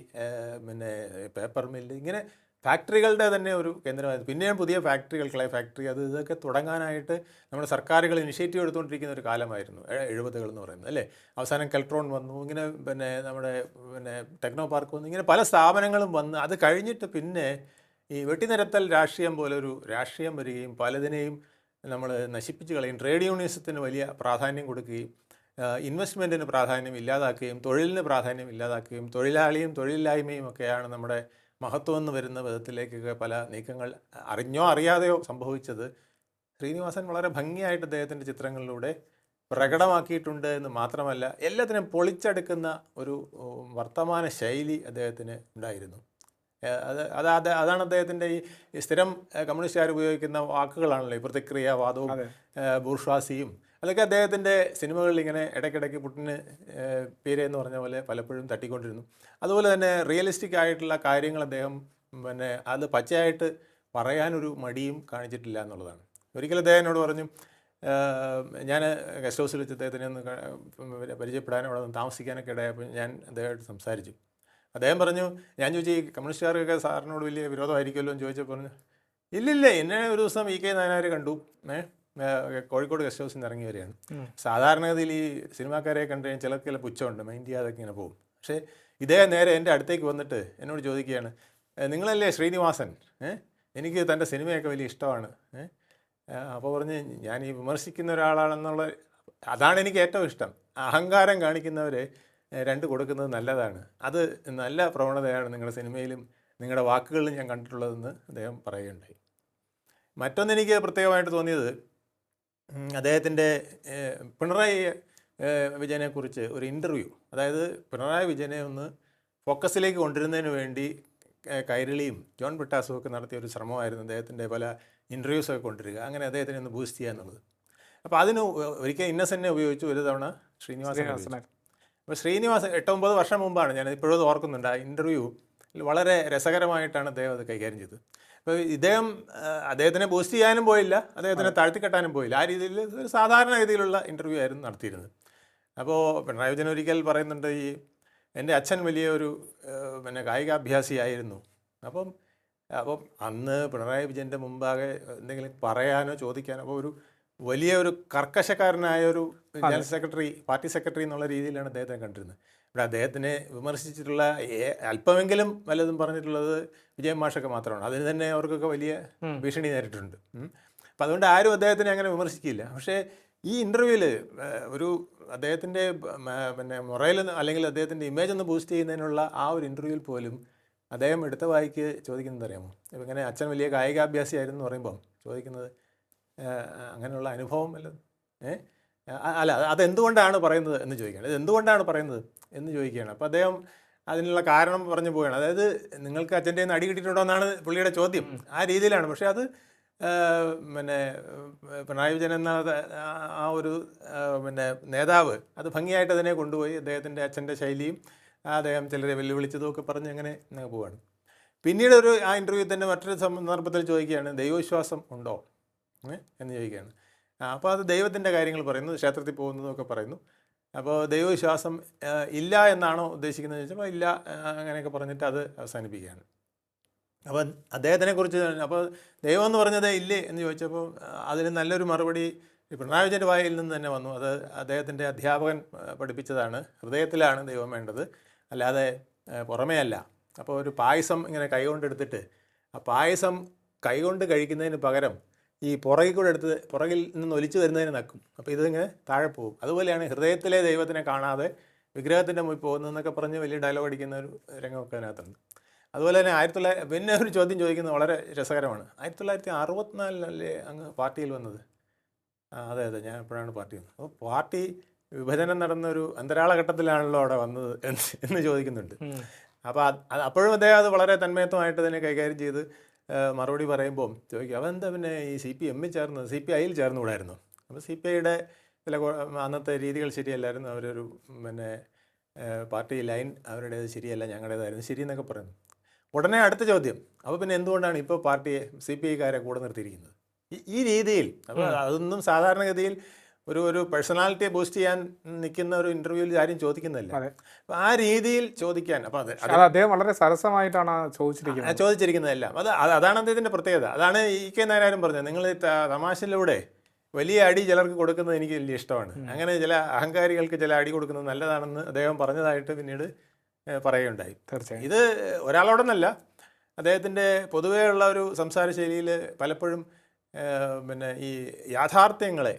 Speaker 1: പിന്നെ പേപ്പർ മില്ല് ഇങ്ങനെ ഫാക്ടറികളുടെ തന്നെ ഒരു കേന്ദ്രമായിരുന്നു. പിന്നെയും പുതിയ ഫാക്ടറികൾ ക്ലേ ഫാക്ടറി അത് ഇതൊക്കെ തുടങ്ങാനായിട്ട് നമ്മുടെ സർക്കാരുകൾ ഇനിഷ്യേറ്റീവ് എടുത്തുകൊണ്ടിരിക്കുന്ന ഒരു കാലമായിരുന്നു. എഴുപതുകൾ എന്ന് പറയുന്നത് അല്ലേ? അവസാനം കെൽട്രോൺ വന്നു ഇങ്ങനെ പിന്നെ നമ്മുടെ പിന്നെ ടെക്നോ പാർക്ക് വന്നു ഇങ്ങനെ പല സ്ഥാപനങ്ങളും വന്ന് അത് കഴിഞ്ഞിട്ട് പിന്നെ ഈ വെട്ടിനിരത്തൽ രാഷ്ട്രീയം പോലെ ഒരു രാഷ്ട്രീയം വരികയും പലതിനെയും നമ്മൾ നശിപ്പിച്ച് കളയും ട്രേഡ് യൂണിയനിസത്തിന് വലിയ പ്രാധാന്യം കൊടുക്കുകയും ഇൻവെസ്റ്റ്മെന്റിന് പ്രാധാന്യം ഇല്ലാതാക്കുകയും തൊഴിലിന് പ്രാധാന്യം ഇല്ലാതാക്കുകയും തൊഴിലാളിയും തൊഴിലില്ലായ്മയും ഒക്കെയാണ് നമ്മുടെ മഹത്വം എന്ന് വരുന്ന വിധത്തിലേക്കൊക്കെ പല നീക്കങ്ങൾ അറിഞ്ഞോ അറിയാതെയോ സംഭവിച്ചത്. ശ്രീനിവാസൻ വളരെ ഭംഗിയായിട്ട് അദ്ദേഹത്തിന്റെ ചിത്രങ്ങളിലൂടെ പ്രകടമാക്കിയിട്ടുണ്ട് എന്ന് മാത്രമല്ല എല്ലാത്തിനും പൊളിച്ചെടുക്കുന്ന ഒരു വർത്തമാന ശൈലി അദ്ദേഹത്തിന് ഉണ്ടായിരുന്നു. അത് അത് അത് അതാണ് അദ്ദേഹത്തിന്റെ ഈ സ്ഥിരം കമ്മ്യൂണിസ്റ്റുകാർ ഉപയോഗിക്കുന്ന വാക്കുകളാണല്ലോ ഈ പ്രതിക്രിയാവാദവും ബൂർഷ്വാസിയും. അതൊക്കെ അദ്ദേഹത്തിന്റെ സിനിമകളിൽ ഇങ്ങനെ ഇടയ്ക്കിടയ്ക്ക് പുട്ടിന് പേരെന്ന് എന്ന് പറഞ്ഞ പോലെ പലപ്പോഴും തട്ടിക്കൊണ്ടിരുന്നു. അതുപോലെ തന്നെ റിയലിസ്റ്റിക് ആയിട്ടുള്ള കാര്യങ്ങൾ അദ്ദേഹം പിന്നെ അത് പച്ചയായിട്ട് പറയാനൊരു മടിയും കാണിച്ചിട്ടില്ല എന്നുള്ളതാണ്. ഒരിക്കലും അദ്ദേഹം എന്നോട് പറഞ്ഞു ഞാൻ ഗസ്റ്റ് ഹൗസിൽ വെച്ച് അദ്ദേഹത്തിനെ ഒന്ന് പരിചയപ്പെടാനും അവിടെ നിന്ന് താമസിക്കാനൊക്കെ ഇടയായപ്പോൾ ഞാൻ അദ്ദേഹമായിട്ട് സംസാരിച്ചു. അദ്ദേഹം പറഞ്ഞു ഞാൻ ചോദിച്ചു ഈ കമ്മ്യൂണിസ്റ്റുകാർക്കൊക്കെ സാറിനോട് വലിയ വിരോധമായിരിക്കുമല്ലോ? എന്ന് ചോദിച്ചപ്പോൾ പറഞ്ഞു ഇല്ലില്ല എന്നെ ഒരു ദിവസം ഇ കെ നായനാർ കണ്ടു. കോഴിക്കോട് ഗസ്റ്റ് ഹൗസിൽ നിന്ന് ഇറങ്ങി വരികയാണ് സാധാരണഗതിയിൽ ഈ സിനിമാക്കാരെ കണ്ടു കഴിഞ്ഞാൽ ചിലർക്ക് ചില പുച്ഛമുണ്ട് മൈൻഡ് ചെയ്യാതൊക്കെ ഇങ്ങനെ പോകും. പക്ഷേ ഇദ്ദേഹം നേരെ എന്റെ അടുത്തേക്ക് വന്നിട്ട് എന്നോട് ചോദിക്കുകയാണ് നിങ്ങളല്ലേ ശ്രീനിവാസൻ? ഏഹ് എനിക്ക് തന്റെ സിനിമയൊക്കെ വലിയ ഇഷ്ടമാണ്. ഏഹ് അപ്പോൾ പറഞ്ഞ് ഞാൻ ഈ വിമർശിക്കുന്ന ഒരാളാണെന്നുള്ള അതാണ് എനിക്ക് ഏറ്റവും ഇഷ്ടം. അഹങ്കാരം കാണിക്കുന്നവരെ രണ്ട് കൊടുക്കുന്നത് നല്ലതാണ്. അത് നല്ല പ്രവണതയാണ് നിങ്ങളുടെ സിനിമയിലും നിങ്ങളുടെ വാക്കുകളിലും ഞാൻ കണ്ടിട്ടുള്ളതെന്ന് അദ്ദേഹം പറയുകയുണ്ടായി. മറ്റൊന്ന് എനിക്ക് പ്രത്യേകമായിട്ട് തോന്നിയത് അദ്ദേഹത്തിന്റെ പിണറായി വിജയനെക്കുറിച്ച് ഒരു ഇന്റർവ്യൂ അതായത് പിണറായി വിജയനെ ഒന്ന് ഫോക്കസിലേക്ക് കൊണ്ടുവരുന്നതിന് വേണ്ടി കൈരളിയും ജോൺ പിട്ടാസും ഒക്കെ നടത്തിയ ഒരു ശ്രമമായിരുന്നു അദ്ദേഹത്തിന്റെ പല ഇന്റർവ്യൂസൊക്കെ കൊണ്ടുവരിക. അങ്ങനെ അദ്ദേഹത്തിനെ ഒന്ന് ബൂസ്റ്റ് ചെയ്യുക എന്നുള്ളത് അപ്പോൾ അതിന് ഒരിക്കൽ ഇന്നസെന്നെ ഉപയോഗിച്ചു ഒരു തവണ ശ്രീനിവാസൻ. അപ്പോൾ ശ്രീനിവാസൻ എട്ടൊമ്പത് വർഷം മുമ്പാണ് ഞാൻ ഇപ്പോഴും ഓർക്കുന്നുണ്ട് ആ ഇന്റർവ്യൂ വളരെ രസകരമായിട്ടാണ് അദ്ദേഹം അത് കൈകാര്യം ചെയ്തത്. അപ്പോൾ ഇദ്ദേഹം അദ്ദേഹത്തിനെ ബൂസ്റ്റ് ചെയ്യാനും പോയില്ല അദ്ദേഹത്തിനെ താഴ്ത്തിക്കെട്ടാനും പോയില്ല. ആ രീതിയിൽ ഒരു സാധാരണ രീതിയിലുള്ള ഇന്റർവ്യൂ ആയിരുന്നു നടത്തിയിരുന്നത്. അപ്പോൾ പിണറായി വിജയൻ ഒരിക്കൽ പറയുന്നുണ്ട് ഈ എന്റെ അച്ഛൻ വലിയ ഒരു പിന്നെ കായികാഭ്യാസിയായിരുന്നു. അപ്പം അപ്പം അന്ന് പിണറായി വിജയന്റെ മുമ്പാകെ എന്തെങ്കിലും പറയാനോ ചോദിക്കാനോ അപ്പോൾ ഒരു വലിയ ഒരു കർക്കശക്കാരനായ ഒരു ജനറൽ സെക്രട്ടറി പാർട്ടി സെക്രട്ടറി എന്നുള്ള രീതിയിലാണ് അദ്ദേഹത്തെ കണ്ടിരുന്നത്. ഇവിടെ അദ്ദേഹത്തിനെ വിമർശിച്ചിട്ടുള്ള അല്പമെങ്കിലും വല്ലതും പറഞ്ഞിട്ടുള്ളത് വിജയ് മാഷൊക്കെ മാത്രമാണ്. അതിന് തന്നെ അവർക്കൊക്കെ വലിയ. ഭീഷണി നേരിട്ടുണ്ട് അപ്പം അതുകൊണ്ട് ആരും അദ്ദേഹത്തിനെ അങ്ങനെ വിമർശിക്കില്ല. പക്ഷേ ഈ ഇന്റർവ്യൂവിൽ ഒരു അദ്ദേഹത്തിന്റെ പിന്നെ മൊറയിൽ അല്ലെങ്കിൽ അദ്ദേഹത്തിന്റെ ഇമേജ് ഒന്ന് ബൂസ്റ്റ് ചെയ്യുന്നതിനുള്ള ആ ഒരു ഇന്റർവ്യൂവിൽ പോലും അദ്ദേഹം എടുത്ത വായിക്ക് ചോദിക്കുന്നത് അറിയാമോ? ഇപ്പം ഇങ്ങനെ അച്ഛൻ വലിയ കായികാഭ്യാസിയായിരുന്നു എന്ന് പറയുമ്പം ചോദിക്കുന്നത് അങ്ങനെയുള്ള അനുഭവം അല്ല ഏ? അല്ല അത് അതെന്തുകൊണ്ടാണ് പറയുന്നത് എന്ന് ചോദിക്കുകയാണ്. ഇത് എന്തുകൊണ്ടാണ് പറയുന്നത് എന്ന് ചോദിക്കുകയാണ്. അപ്പോൾ അദ്ദേഹം അതിനുള്ള കാരണം പറഞ്ഞു പോവുകയാണ്. അതായത് നിങ്ങൾക്ക് അച്ഛന്റെ നിന്ന് അടി കിട്ടിയിട്ടുണ്ടോ എന്നാണ് പുള്ളിയുടെ ചോദ്യം. ആ രീതിയിലാണ്. പക്ഷേ അത് പിന്നെ പിണറായി വിജയൻ എന്ന ആ- ഒരു പിന്നെ നേതാവ് അത് ഭംഗിയായിട്ട് അതിനെ കൊണ്ടുപോയി അദ്ദേഹത്തിന്റെ അച്ഛന്റെ ശൈലിയും അദ്ദേഹം ചിലരെ വെല്ലുവിളിച്ചതും ഒക്കെ പറഞ്ഞ് അങ്ങനെ അങ്ങ് പോവാണ് പിന്നീട് ഒരു ആ ഇന്റർവ്യൂ തന്നെ മറ്റൊരു സന്ദർഭത്തിൽ ചോദിക്കുകയാണ് ദൈവവിശ്വാസം ഉണ്ടോ? എന്ന് ചോദിക്കുകയാണ്. അപ്പോൾ അത് ദൈവത്തിന്റെ കാര്യങ്ങൾ പറയുന്നു ക്ഷേത്രത്തിൽ പോകുന്നതൊക്കെ പറയുന്നു. അപ്പോൾ ദൈവവിശ്വാസം ഇല്ല എന്നാണോ ഉദ്ദേശിക്കുന്നത് ചോദിച്ചപ്പോൾ ഇല്ല അങ്ങനെയൊക്കെ പറഞ്ഞിട്ട് അത് അവസാനിപ്പിക്കുകയാണ്. അപ്പോൾ അദ്ദേഹത്തിനെക്കുറിച്ച് അപ്പോൾ ദൈവം എന്ന് പറഞ്ഞത് ഇല്ലേ എന്ന് ചോദിച്ചപ്പോൾ അതിന് നല്ലൊരു മറുപടി പിണറായി വിജയന്റെ വായിൽ നിന്ന് തന്നെ വന്നു. അത് അദ്ദേഹത്തിന്റെ അധ്യാപകൻ പഠിപ്പിച്ചതാണ്. ഹൃദയത്തിലാണ് ദൈവം വേണ്ടത്. അല്ലാതെ പുറമേ അല്ല. അപ്പോൾ ഒരു പായസം ഇങ്ങനെ കൈകൊണ്ടെടുത്തിട്ട് ആ പായസം കൈകൊണ്ട് കഴിക്കുന്നതിന് പകരം ഈ പുറകിൽ കൂടെ എടുത്ത് പുറകിൽ നിന്ന് ഒലിച്ചു വരുന്നതിന് നക്കും. അപ്പോൾ ഇതിങ്ങനെ താഴെ പോകും. അതുപോലെയാണ് ഹൃദയത്തിലെ ദൈവത്തിനെ കാണാതെ വിഗ്രഹത്തിന്റെ മുമ്പിൽ പോകുന്നതെന്നൊക്കെ പറഞ്ഞ് വലിയ ഡയലോഗ് അടിക്കുന്ന ഒരു രംഗമൊക്കെ അതിനകത്തുണ്ട്. അതുപോലെ തന്നെ ആയിരത്തി തൊള്ളായിരത്തി പിന്നെ ഒരു ചോദ്യം ചോദിക്കുന്നത് വളരെ രസകരമാണ്. ആയിരത്തി തൊള്ളായിരത്തി അറുപത്തിനാലിനല്ലേ അങ്ങ് പാർട്ടിയിൽ വന്നത്? ആ അതെ അതെ ഞാൻ എപ്പോഴാണ് പാർട്ടി വന്നത്? അപ്പോൾ പാർട്ടി വിഭജനം നടന്നൊരു അന്തരാളഘട്ടത്തിലാണല്ലോ അന്തരാള ഘട്ടത്തിലാണല്ലോ അവിടെ വന്നത് എന്ന് ചോദിക്കുന്നുണ്ട്. അപ്പോൾ അപ്പോഴും അദ്ദേഹം അത് വളരെ തന്മയത്വമായിട്ട് തന്നെ കൈകാര്യം ചെയ്ത് മറുപടി പറയുമ്പോൾ ചോദിക്കും അവൻ എന്താ പിന്നെ ഈ സി പി എമ്മിൽ ചേർന്ന് സി പി ഐയിൽ ചേർന്നുകൂടായിരുന്നു? അപ്പോൾ സി പി ഐയുടെ ചില അന്നത്തെ രീതികൾ ശരിയല്ലായിരുന്നു. അവരൊരു പിന്നെ പാർട്ടി ലൈൻ അവരുടേത് ശരിയല്ല ഞങ്ങളുടേതായിരുന്നു. ശരിയെന്നൊക്കെ പറയുന്നു. ഉടനെ അടുത്ത ചോദ്യം അപ്പോൾ പിന്നെ എന്തുകൊണ്ടാണ് ഇപ്പോൾ പാർട്ടിയെ സി പി ഐക്കാരെ കൂടെ നിർത്തിയിരിക്കുന്നത്? ഈ- ഈ രീതിയിൽ അപ്പോൾ അതൊന്നും സാധാരണഗതിയിൽ ഒരു ഒരു പേഴ്സണാലിറ്റിയെ ബൂസ്റ്റ് ചെയ്യാൻ നിൽക്കുന്ന ഒരു ഇന്റർവ്യൂവിൽ ആരും ചോദിക്കുന്നില്ല. അപ്പൊ ആ രീതിയിൽ ചോദിക്കാൻ അപ്പൊ അത്
Speaker 2: അദ്ദേഹം വളരെ സരസമായിട്ടാണ് ചോദിച്ചിരിക്കുന്നത്.
Speaker 1: ചോദിച്ചിരിക്കുന്നതെല്ലാം. അത് അത് അതാണ് അദ്ദേഹത്തിന്റെ പ്രത്യേകത. അതാണ് ഇ കെ നായനാരും പറഞ്ഞത്. നിങ്ങൾ ഈ തമാശയിലൂടെ വലിയ അടി ചിലർക്ക് കൊടുക്കുന്നത് എനിക്ക് വലിയ ഇഷ്ടമാണ്. അങ്ങനെ ചില അഹങ്കാരികൾക്ക് ചില അടി കൊടുക്കുന്നത് നല്ലതാണെന്ന് അദ്ദേഹം പറഞ്ഞതായിട്ട് പിന്നീട് പറയുകയുണ്ടായി.
Speaker 2: തീർച്ചയായും.
Speaker 1: ഇത് ഒരാളോടൊന്നല്ല. അദ്ദേഹത്തിന്റെ പൊതുവെയുള്ള ഒരു സംസാര ശൈലിയിൽ പലപ്പോഴും പിന്നെ ഈ യാഥാർത്ഥ്യങ്ങളെ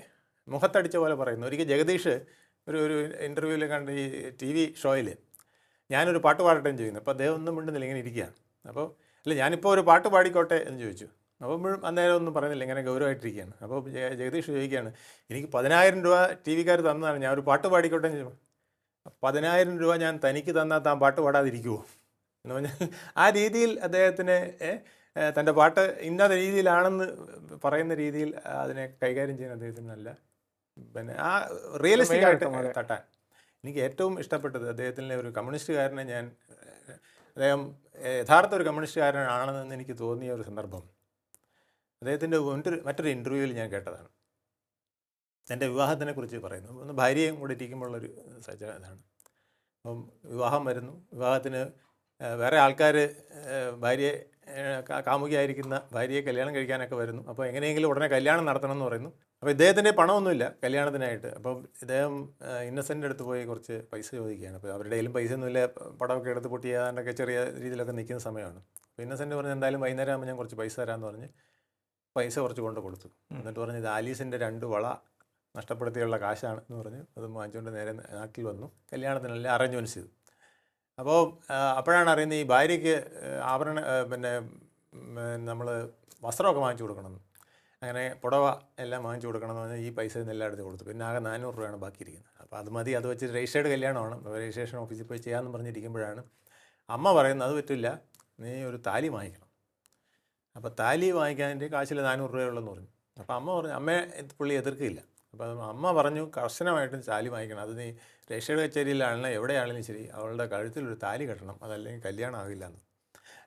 Speaker 1: മുഖത്തടിച്ച പോലെ പറയുന്നു. ഒരിക്കൽ ജഗദീഷ് ഒരു ഒരു ഇന്റർവ്യൂവിൽ കണ്ട് ഈ ടി വി ഷോയിൽ ഞാനൊരു പാട്ട് പാടട്ടെ എന്ന് ചോദിക്കുന്നു. അപ്പോൾ അദ്ദേഹം ഒന്നും മിണ്ടുന്നില്ല ഇങ്ങനെ ഇരിക്കുകയാണ്. അപ്പോൾ അല്ല ഞാനിപ്പോൾ ഒരു പാട്ട് പാടിക്കോട്ടെ എന്ന് ചോദിച്ചു. അപ്പോൾ അന്നേരം ഒന്നും പറയുന്നില്ല ഇങ്ങനെ ഗൗരവമായിട്ടിരിക്കുകയാണ് അപ്പോൾ ജഗദീഷ് ചോദിക്കുകയാണ് എനിക്ക് പതിനായിരം രൂപ ടി വിക്കാർ തന്നതാണ് ഞാൻ ഒരു പാട്ട് പാടിക്കോട്ടെ എന്ന് ചോദിച്ചു. പതിനായിരം രൂപ ഞാൻ തനിക്ക് തന്നാൽ താൻ പാട്ട് പാടാതിരിക്കുമോ എന്ന് പറഞ്ഞാൽ ആ രീതിയിൽ അദ്ദേഹത്തിന് തന്റെ പാട്ട് ഇന്ന രീതിയിലാണെന്ന് പറയുന്ന രീതിയിൽ അതിനെ കൈകാര്യം ചെയ്യാൻ അദ്ദേഹത്തിന് നല്ല പിന്നെ ആ റിയലിസ്റ്റിക് ആയിട്ട്. തട്ടാൻ. എനിക്ക് ഏറ്റവും ഇഷ്ടപ്പെട്ടത് അദ്ദേഹത്തിന്റെ ഒരു കമ്മ്യൂണിസ്റ്റുകാരനെ ഞാൻ അദ്ദേഹം യഥാർത്ഥ ഒരു കമ്മ്യൂണിസ്റ്റുകാരനാണെന്ന് എനിക്ക് തോന്നിയ ഒരു സന്ദർഭം. അദ്ദേഹത്തിന്റെ മറ്റൊരു മറ്റൊരു ഇന്റർവ്യൂവിൽ ഞാൻ കേട്ടതാണ്. എന്റെ വിവാഹത്തിനെ കുറിച്ച് പറയുന്നു. ഒന്ന് ഭാര്യയും കൂടെ ഇരിക്കുമ്പോഴുള്ളൊരു സജ്ജ ഇതാണ്. അപ്പം വിവാഹം വരുന്നു. വിവാഹത്തിന് വേറെ ആൾക്കാർ ഭാര്യയെ കാമുകിയായിരിക്കുന്ന ഭാര്യയെ കല്യാണം കഴിക്കാനൊക്കെ വരുന്നു. അപ്പോൾ എങ്ങനെയെങ്കിലും ഉടനെ കല്യാണം നടത്തണം എന്ന് പറയുന്നു. അപ്പോൾ ഇദ്ദേഹത്തിന്റെ പണമൊന്നുമില്ല കല്യാണത്തിനായിട്ട്. അപ്പം ഇദ്ദേഹം ഇന്നസെന്റ് അടുത്ത് പോയി കുറച്ച് പൈസ ചോദിക്കുകയാണ്. അപ്പോൾ അവരുടെ കയ്യിലും പൈസ ഒന്നുമില്ല പടമൊക്കെ എടുത്ത് പൊട്ടിയാണ്ടൊക്കെ ചെറിയ രീതിയിലൊക്കെ നിൽക്കുന്ന സമയമാണ്. അപ്പോൾ ഇന്നസെന്റ് പറഞ്ഞ് എന്തായാലും വൈകുന്നേരം ആകുമ്പോൾ ഞാൻ കുറച്ച് പൈസ തരാമെന്ന് പറഞ്ഞ് പൈസ കുറച്ച് കൊണ്ട് കൊടുത്തു. എന്നിട്ട് പറഞ്ഞ് ഇത് ആലീസിന്റെ രണ്ട് വള നഷ്ടപ്പെടുത്തിയുള്ള കാശാണ് എന്ന് പറഞ്ഞ് അത് വാങ്ങിച്ചുകൊണ്ട് നേരെ നാട്ടിൽ വന്നു. കല്യാണത്തിനല്ല അറേഞ്ച്മെന്റ്സ് ചെയ്തു. അപ്പോൾ അപ്പോഴാണ് അറിയുന്നത് ഈ ഭാര്യയ്ക്ക് ആഭരണ പിന്നെ നമ്മൾ വസ്ത്രമൊക്കെ വാങ്ങിച്ചു കൊടുക്കണം. അങ്ങനെ പുടവ എല്ലാം വാങ്ങിച്ചു കൊടുക്കണം എന്ന് പറഞ്ഞാൽ ഈ പൈസ എല്ലാം എടുത്ത് കൊടുത്തു. പിന്നെ ആകെ നാനൂറ് രൂപയാണ് ബാക്കിയിരിക്കുന്നത്. അപ്പോൾ അത് മതി അത് വെച്ച് രജിസ്റ്റേർഡ് കല്യാണമാണ്. രജിസ്ട്രേഷൻ ഓഫീസിൽ പോയി ചെയ്യാമെന്ന് പറഞ്ഞിരിക്കുമ്പോഴാണ് അമ്മ പറയുന്നത് അത് പറ്റില്ല നീ ഒരു താലി വാങ്ങിക്കണം. അപ്പോൾ താലി വാങ്ങിക്കാൻ എന്റെ കാശിൽ നാനൂറ് രൂപയുള്ളതെന്ന് പറഞ്ഞു. അപ്പോൾ അമ്മ പറഞ്ഞു അമ്മയെ പുള്ളി എതിർക്കില്ല. അപ്പോൾ അത് അമ്മ പറഞ്ഞു കർശനമായിട്ടും താലി വാങ്ങിക്കണം. അത് നീ രക്ഷയുടെ കച്ചേരിയിലാണെങ്കിലും എവിടെയാണെങ്കിലും ശരി അവളുടെ കഴുത്തിലൊരു താലി കെട്ടണം അതല്ലെങ്കിൽ കല്യാണം ആകില്ല എന്ന്.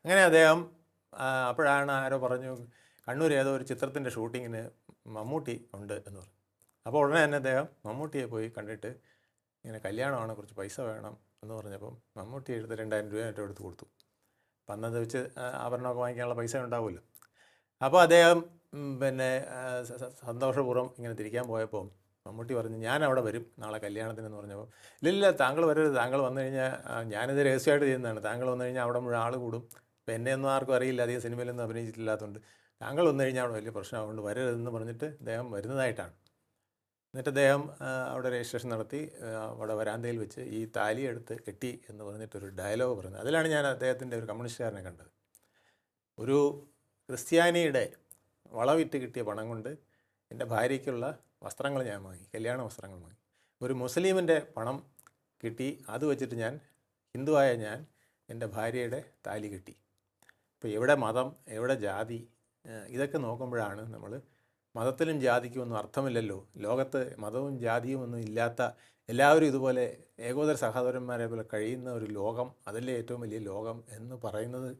Speaker 1: അങ്ങനെ അദ്ദേഹം അപ്പോഴാണ് ആരോ പറഞ്ഞു കണ്ണൂർ ഏതോ ഒരു ചിത്രത്തിന്റെ ഷൂട്ടിങ്ങിന് മമ്മൂട്ടി ഉണ്ട് എന്ന് പറഞ്ഞു. അപ്പോൾ ഉടനെ തന്നെ അദ്ദേഹം മമ്മൂട്ടിയെ പോയി കണ്ടിട്ട് ഇങ്ങനെ കല്യാണമാണ് കുറച്ച് പൈസ വേണം എന്ന് പറഞ്ഞപ്പം മമ്മൂട്ടി എടുത്ത് രണ്ടായിരം രൂപ ഏറ്റവും എടുത്ത് കൊടുത്തു. അപ്പം അന്നത് വെച്ച് ആഭരണമൊക്കെ വാങ്ങിക്കാനുള്ള പൈസ ഉണ്ടാവുമല്ലോ. അപ്പോൾ അദ്ദേഹം പിന്നെ സന്തോഷപൂർവം ഇങ്ങനെ തിരിക്കാൻ പോയപ്പോൾ മമ്മൂട്ടി പറഞ്ഞു ഞാൻ അവിടെ വരും നാളെ കല്യാണത്തിനെന്ന് പറഞ്ഞപ്പോൾ ഇല്ലില്ല താങ്കൾ വരരുത്. താങ്കൾ വന്നു കഴിഞ്ഞാൽ ഞാനിത് രഹസ്യമായിട്ട് ചെയ്യുന്നതാണ്. താങ്കൾ വന്നു കഴിഞ്ഞാൽ അവിടെ മുഴുവൻ ആൾ കൂടും. ഇപ്പം എന്നെയൊന്നും ആർക്കും അറിയില്ല. അധികം സിനിമയിലൊന്നും അഭിനയിച്ചിട്ടില്ലാത്തതുകൊണ്ട് താങ്കൾ വന്നു കഴിഞ്ഞാൽ അവിടെ വലിയ പ്രശ്നമാകൊണ്ട് വരരുതെന്ന് പറഞ്ഞിട്ട് അദ്ദേഹം വരുന്നതായിട്ടാണ്. എന്നിട്ട് അദ്ദേഹം അവിടെ രജിസ്ട്രേഷൻ നടത്തി അവിടെ വരാന്തയിൽ വെച്ച് ഈ താലി എടുത്ത് കെട്ടി എന്ന് പറഞ്ഞിട്ടൊരു ഡയലോഗ് പറഞ്ഞു അതിലാണ് ഞാൻ അദ്ദേഹത്തിന്റെ ഒരു കമ്മ്യൂണിസ്റ്റുകാരനെ കണ്ടത്. ഒരു ക്രിസ്ത്യാനിയുടെ വളവിറ്റ് കിട്ടിയ പണം കൊണ്ട് എന്റെ ഭാര്യയ്ക്കുള്ള വസ്ത്രങ്ങൾ ഞാൻ വാങ്ങി കല്യാണ വസ്ത്രങ്ങൾ വാങ്ങി. ഒരു മുസ്ലിമിന്റെ പണം കിട്ടി അത് വെച്ചിട്ട് ഞാൻ ഹിന്ദുവായ ഞാൻ എന്റെ ഭാര്യയുടെ താലി കിട്ടി. ഇപ്പോൾ എവിടെ മതം എവിടെ ജാതി ഇതൊക്കെ നോക്കുമ്പോഴാണ് നമ്മൾ മതത്തിലും ജാതിക്കും ഒന്നും അർത്ഥമില്ലല്ലോ. ലോകത്ത് മതവും ജാതിയും ഒന്നും ഇല്ലാത്ത എല്ലാവരും ഇതുപോലെ ഏകോദര സഹോദരന്മാരെ പോലെ കഴിയുന്ന ഒരു ലോകം അതല്ലേ ഏറ്റവും വലിയ ലോകം എന്ന് പറയുന്നത്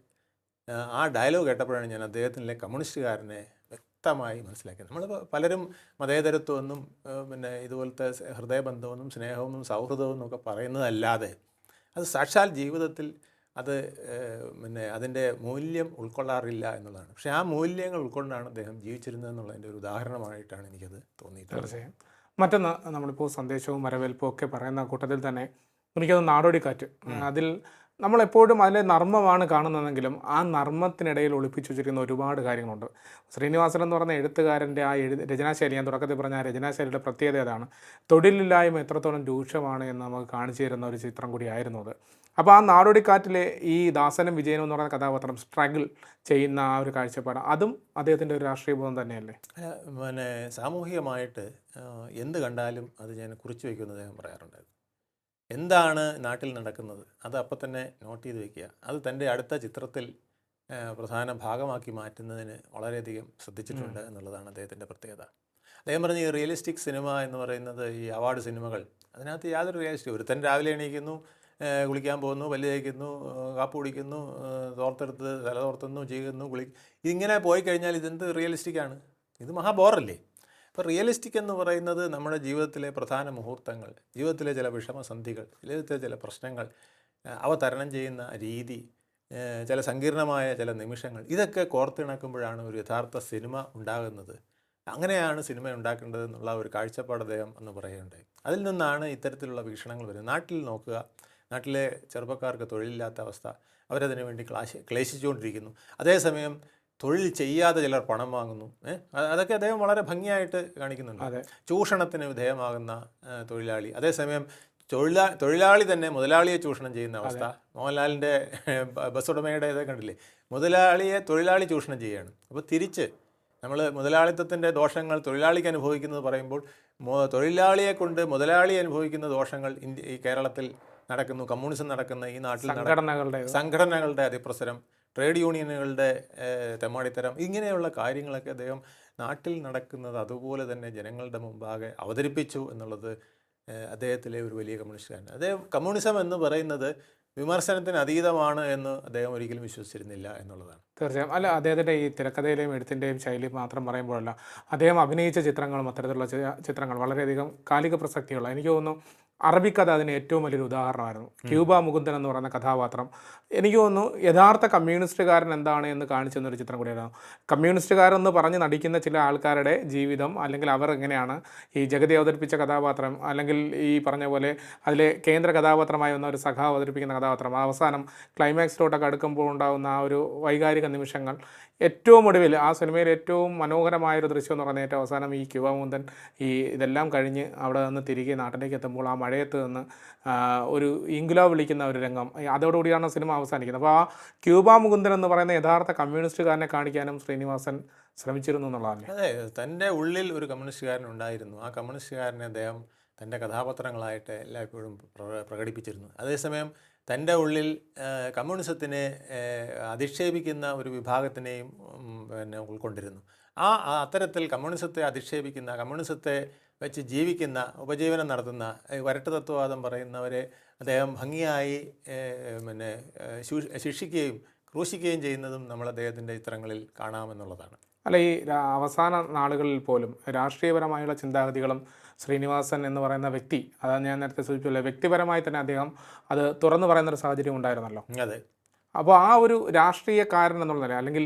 Speaker 1: ആ, ഡയലോഗ് കേട്ടപ്പോഴാണ് ഞാൻ അദ്ദേഹത്തിലെ കമ്മ്യൂണിസ്റ്റുകാരനെ വ്യക്തമായി മനസ്സിലാക്കിയത്. നമ്മൾ പലരും മതേതരത്വമെന്നും പിന്നെ ഇതുപോലത്തെ ഹൃദയബന്ധമൊന്നും ഹൃദയബന്ധമെന്നും സ്നേഹമെന്നും സൗഹൃദമെന്നും ഒക്കെ പറയുന്നതല്ലാതെ അത് സാക്ഷാൽ ജീവിതത്തിൽ അത് പിന്നെ അതിന്റെ മൂല്യം ഉൾക്കൊള്ളാറില്ല എന്നുള്ളതാണ്. പക്ഷേ ആ മൂല്യങ്ങൾ ഉൾക്കൊണ്ടാണ് അദ്ദേഹം ജീവിച്ചിരുന്നത് എന്നുള്ളതിന്റെ ഒരു ഉദാഹരണമായിട്ടാണ് എനിക്കത് തോന്നിയിട്ടുള്ളത്.
Speaker 2: തീർച്ചയായും. മറ്റൊന്ന് നമ്മളിപ്പോൾ സന്ദേശവും വരവേൽപ്പും ഒക്കെ പറയുന്ന കൂട്ടത്തിൽ തന്നെ എനിക്കത് നാടോടിക്കാറ്റ്. അതിൽ നമ്മളെപ്പോഴും അതിലെ നർമ്മമാണ് കാണുന്നതെങ്കിലും ആ നർമ്മത്തിനിടയിൽ ഒളിപ്പിച്ചു വെച്ചിരിക്കുന്ന ഒരുപാട് കാര്യങ്ങളുണ്ട്. ശ്രീനിവാസൻ എന്ന് പറഞ്ഞ എഴുത്തുകാരന്റെ ആ എഴു രചനാശൈലി ഞാൻ തുടക്കത്തിൽ പറഞ്ഞ ആ രചനാശൈലിയുടെ പ്രത്യേകത അതാണ്. തൊഴിലില്ലായ്മ എത്രത്തോളം രൂക്ഷമാണ് എന്ന് നമുക്ക് കാണിച്ചു തരുന്ന ഒരു ചിത്രം കൂടിയായിരുന്നു അത്. അപ്പോൾ ആ നാടോടിക്കാറ്റിലെ ഈ ദാസനും വിജയനും എന്ന് പറയുന്ന കഥാപാത്രം സ്ട്രഗിൾ ചെയ്യുന്ന ആ ഒരു കാഴ്ചപ്പാട് അതും അദ്ദേഹത്തിന്റെ ഒരു രാഷ്ട്രീയ ബോധം തന്നെയല്ലേ?
Speaker 1: പിന്നെ സാമൂഹികമായിട്ട് എന്ത് കണ്ടാലും അത് ഞാൻ കുറിച്ച് വയ്ക്കുമെന്ന് അദ്ദേഹം പറയാറുണ്ടായിരുന്നു. എന്താണ് നാട്ടിൽ നടക്കുന്നത്? അത് അപ്പം തന്നെ നോട്ട് ചെയ്ത് വെക്കുക. അത് തന്റെ അടുത്ത ചിത്രത്തിൽ പ്രധാന ഭാഗമാക്കി മാറ്റുന്നതിന് വളരെയധികം ശ്രദ്ധിച്ചിട്ടുണ്ട് എന്നുള്ളതാണ് അദ്ദേഹത്തിന്റെ പ്രത്യേകത. അദ്ദേഹം പറഞ്ഞ ഈ റിയലിസ്റ്റിക് സിനിമ എന്ന് പറയുന്നത് ഈ അവാർഡ് സിനിമകൾ അതിനകത്ത് യാതൊരു റിയാലിസ്റ്റി ഒരുത്തൻ രാവിലെ എണീക്കുന്നു കുളിക്കാൻ പോകുന്നു പല്ല് തേക്കുന്നു ആ, കാപ്പ് കുടിക്കുന്നു തോർത്തെടുത്ത് തല തോർത്തുന്നു ചെയ്യുന്നു കുളി ഇതിങ്ങനെ പോയി കഴിഞ്ഞാൽ ഇതെന്ത് റിയലിസ്റ്റിക് ആണ്? ഇത് മഹാബോറല്ലേ? അപ്പോൾ റിയലിസ്റ്റിക് എന്ന് പറയുന്നത് നമ്മുടെ ജീവിതത്തിലെ പ്രധാന മുഹൂർത്തങ്ങൾ ജീവിതത്തിലെ ചില വിഷമസന്ധികൾ ജീവിതത്തിലെ ചില പ്രശ്നങ്ങൾ അവ തരണം ചെയ്യുന്ന രീതി ചില സങ്കീർണമായ ചില നിമിഷങ്ങൾ ഇതൊക്കെ കോർത്തിണക്കുമ്പോഴാണ് ഒരു യഥാർത്ഥ സിനിമ ഉണ്ടാകുന്നത്. അങ്ങനെയാണ് സിനിമ ഉണ്ടാക്കേണ്ടത് എന്നുള്ള ഒരു കാഴ്ചപ്പാട് അദ്ദേഹം എന്ന് പറയുന്നുണ്ട്. അതിൽ നിന്നാണ് ഇത്തരത്തിലുള്ള വീക്ഷണങ്ങൾ വരുന്നത്. നാട്ടിൽ നോക്കുക നാട്ടിലെ ചെറുപ്പക്കാർക്ക് തൊഴിലില്ലാത്ത അവസ്ഥ അവരതിനു വേണ്ടി ക്ലാശ് ക്ലേശിച്ചുകൊണ്ടിരിക്കുന്നു. അതേസമയം തൊഴിൽ ചെയ്യാതെ ചിലർ പണം വാങ്ങുന്നു. ഏഹ് അതൊക്കെ അദ്ദേഹം വളരെ ഭംഗിയായിട്ട് കാണിക്കുന്നുണ്ട്. ചൂഷണത്തിന് വിധേയമാകുന്ന തൊഴിലാളി. അതേസമയം തൊഴിലാ തൊഴിലാളി തന്നെ മുതലാളിയെ ചൂഷണം ചെയ്യുന്ന അവസ്ഥ. മോഹൻലാലിന്റെ ബസ് ഉടമയുടെ ഇത് കണ്ടില്ലേ? മുതലാളിയെ തൊഴിലാളി ചൂഷണം ചെയ്യുകയാണ്. അപ്പോൾ തിരിച്ച് നമ്മൾ മുതലാളിത്തത്തിന്റെ ദോഷങ്ങൾ തൊഴിലാളിക്ക് അനുഭവിക്കുന്നത് പറയുമ്പോൾ തൊഴിലാളിയെ കൊണ്ട് മുതലാളി അനുഭവിക്കുന്ന ദോഷങ്ങൾ ഇന്ത്യ ഈ കേരളത്തിൽ നടക്കുന്നു. കമ്മ്യൂണിസം നടക്കുന്ന ഈ നാട്ടിൽ
Speaker 2: സംഘടനകളുടെ
Speaker 1: സംഘടനകളുടെ അതിപ്രസരം ട്രേഡ് യൂണിയനുകളുടെ തെമ്മാടിത്തരം ഇങ്ങനെയുള്ള കാര്യങ്ങളൊക്കെ അദ്ദേഹം നാട്ടിൽ നടക്കുന്നത് അതുപോലെ തന്നെ ജനങ്ങളുടെ മുമ്പാകെ അവതരിപ്പിച്ചു എന്നുള്ളത് അദ്ദേഹത്തിലെ ഒരു വലിയ കമ്മ്യൂണിസ്റ്റുകാരൻ. അദ്ദേഹം കമ്മ്യൂണിസം എന്ന് പറയുന്നത് വിമർശനത്തിന് അതീതമാണ് എന്ന് അദ്ദേഹം ഒരിക്കലും വിശ്വസിച്ചിരുന്നില്ല എന്നുള്ളതാണ്.
Speaker 2: തീർച്ചയായും. അല്ല അദ്ദേഹത്തിന്റെ ഈ തിരക്കഥയിലെയും എഴുത്തിന്റെയും ശൈലി മാത്രം പറയുമ്പോഴല്ല അദ്ദേഹം അഭിനയിച്ച ചിത്രങ്ങളും അത്തരത്തിലുള്ള ചിത്രങ്ങൾ വളരെയധികം കാലിക പ്രസക്തിയുള്ള എനിക്ക് തോന്നുന്നു അറബിക്കഥ അതിന് ഏറ്റവും വലിയൊരു ഉദാഹരണമായിരുന്നു. ക്യൂബ മുകുന്ദൻ എന്ന് പറയുന്ന കഥാപാത്രം. എനിക്ക് തോന്നുന്നു യഥാർത്ഥ കമ്മ്യൂണിസ്റ്റുകാരൻ എന്താണ് എന്ന് കാണിച്ചു തന്നൊരു ചിത്രം കൂടിയായിരുന്നു. കമ്മ്യൂണിസ്റ്റുകാരെന്ന് പറഞ്ഞ് നടിക്കുന്ന ചില ആൾക്കാരുടെ ജീവിതം അല്ലെങ്കിൽ അവർ എങ്ങനെയാണ് ഈ ജഗതി അവതരിപ്പിച്ച കഥാപാത്രം അല്ലെങ്കിൽ ഈ പറഞ്ഞ പോലെ അതിലെ കേന്ദ്ര കഥാപാത്രമായി വന്ന ഒരു സഖാവ് അവതരിപ്പിക്കുന്ന കഥാപാത്രം. അവസാനം ക്ലൈമാക്സിലോട്ടൊക്കെ അടുക്കുമ്പോൾ ഉണ്ടാകുന്ന ആ ഒരു വൈകാരിക നിമിഷങ്ങൾ ഏറ്റവും ഒടുവിൽ ആ സിനിമയിൽ ഏറ്റവും മനോഹരമായൊരു ദൃശ്യം എന്ന് പറഞ്ഞാൽ ഏറ്റവും അവസാനം ഈ ക്യുവമുന്തൻ ഈ ഇതെല്ലാം കഴിഞ്ഞ് അവിടെ നിന്ന് തിരികെ നാട്ടിലേക്ക് എത്തുമ്പോൾ ആ മഴയത്ത് നിന്ന് ഒരു ഇംഗുല വിളിക്കുന്ന ഒരു രംഗം. അതോടുകൂടിയാണ് സിനിമ അവസാനിക്കുന്നത്. അപ്പോൾ ആ ക്യൂബ മുകുന്ദൻ എന്ന് പറയുന്ന യഥാർത്ഥ കമ്മ്യൂണിസ്റ്റുകാരനെ കാണിക്കാനും ശ്രീനിവാസൻ ശ്രമിച്ചിരുന്നു എന്നുള്ളതല്ലേ
Speaker 1: അതെ തന്റെ ഉള്ളിൽ ഒരു കമ്മ്യൂണിസ്റ്റുകാരൻ ഉണ്ടായിരുന്നു. ആ കമ്മ്യൂണിസ്റ്റുകാരനെ അദ്ദേഹം തന്റെ കഥാപാത്രങ്ങളായിട്ട് എല്ലായ്പ്പോഴും പ്ര- പ്രകടിപ്പിച്ചിരുന്നു. അതേസമയം തന്റെ ഉള്ളിൽ കമ്മ്യൂണിസത്തിനെ അധിക്ഷേപിക്കുന്ന ഒരു വിഭാഗത്തിനെയും പിന്നെ ഉൾക്കൊണ്ടിരുന്നു. ആ അത്തരത്തിൽ കമ്മ്യൂണിസത്തെ അധിക്ഷേപിക്കുന്ന കമ്മ്യൂണിസത്തെ വെച്ച് ജീവിക്കുന്ന ഉപജീവനം നടത്തുന്ന വരട്ട് തത്വവാദം പറയുന്നവരെ അദ്ദേഹം ഭംഗിയായി പിന്നെ ശിക്ഷിക്കുകയും ക്രൂശിക്കുകയും ചെയ്യുന്നതും നമ്മൾ അദ്ദേഹത്തിന്റെ ചിത്രങ്ങളിൽ കാണാമെന്നുള്ളതാണ്.
Speaker 2: അല്ല ഈ അവസാന നാളുകളിൽ പോലും രാഷ്ട്രീയപരമായുള്ള ചിന്താഗതികളും ശ്രീനിവാസൻ എന്ന് പറയുന്ന വ്യക്തി അതാണ് ഞാൻ നേരത്തെ സൂചിപ്പിച്ചല്ലോ വ്യക്തിപരമായി തന്നെ അദ്ദേഹം അത് തുറന്നു പറയുന്ന ഒരു സാഹചര്യം ഉണ്ടായിരുന്നല്ലോ.
Speaker 1: അതെ.
Speaker 2: അപ്പോൾ ആ ഒരു രാഷ്ട്രീയക്കാരൻ എന്നുള്ള നില അല്ലെങ്കിൽ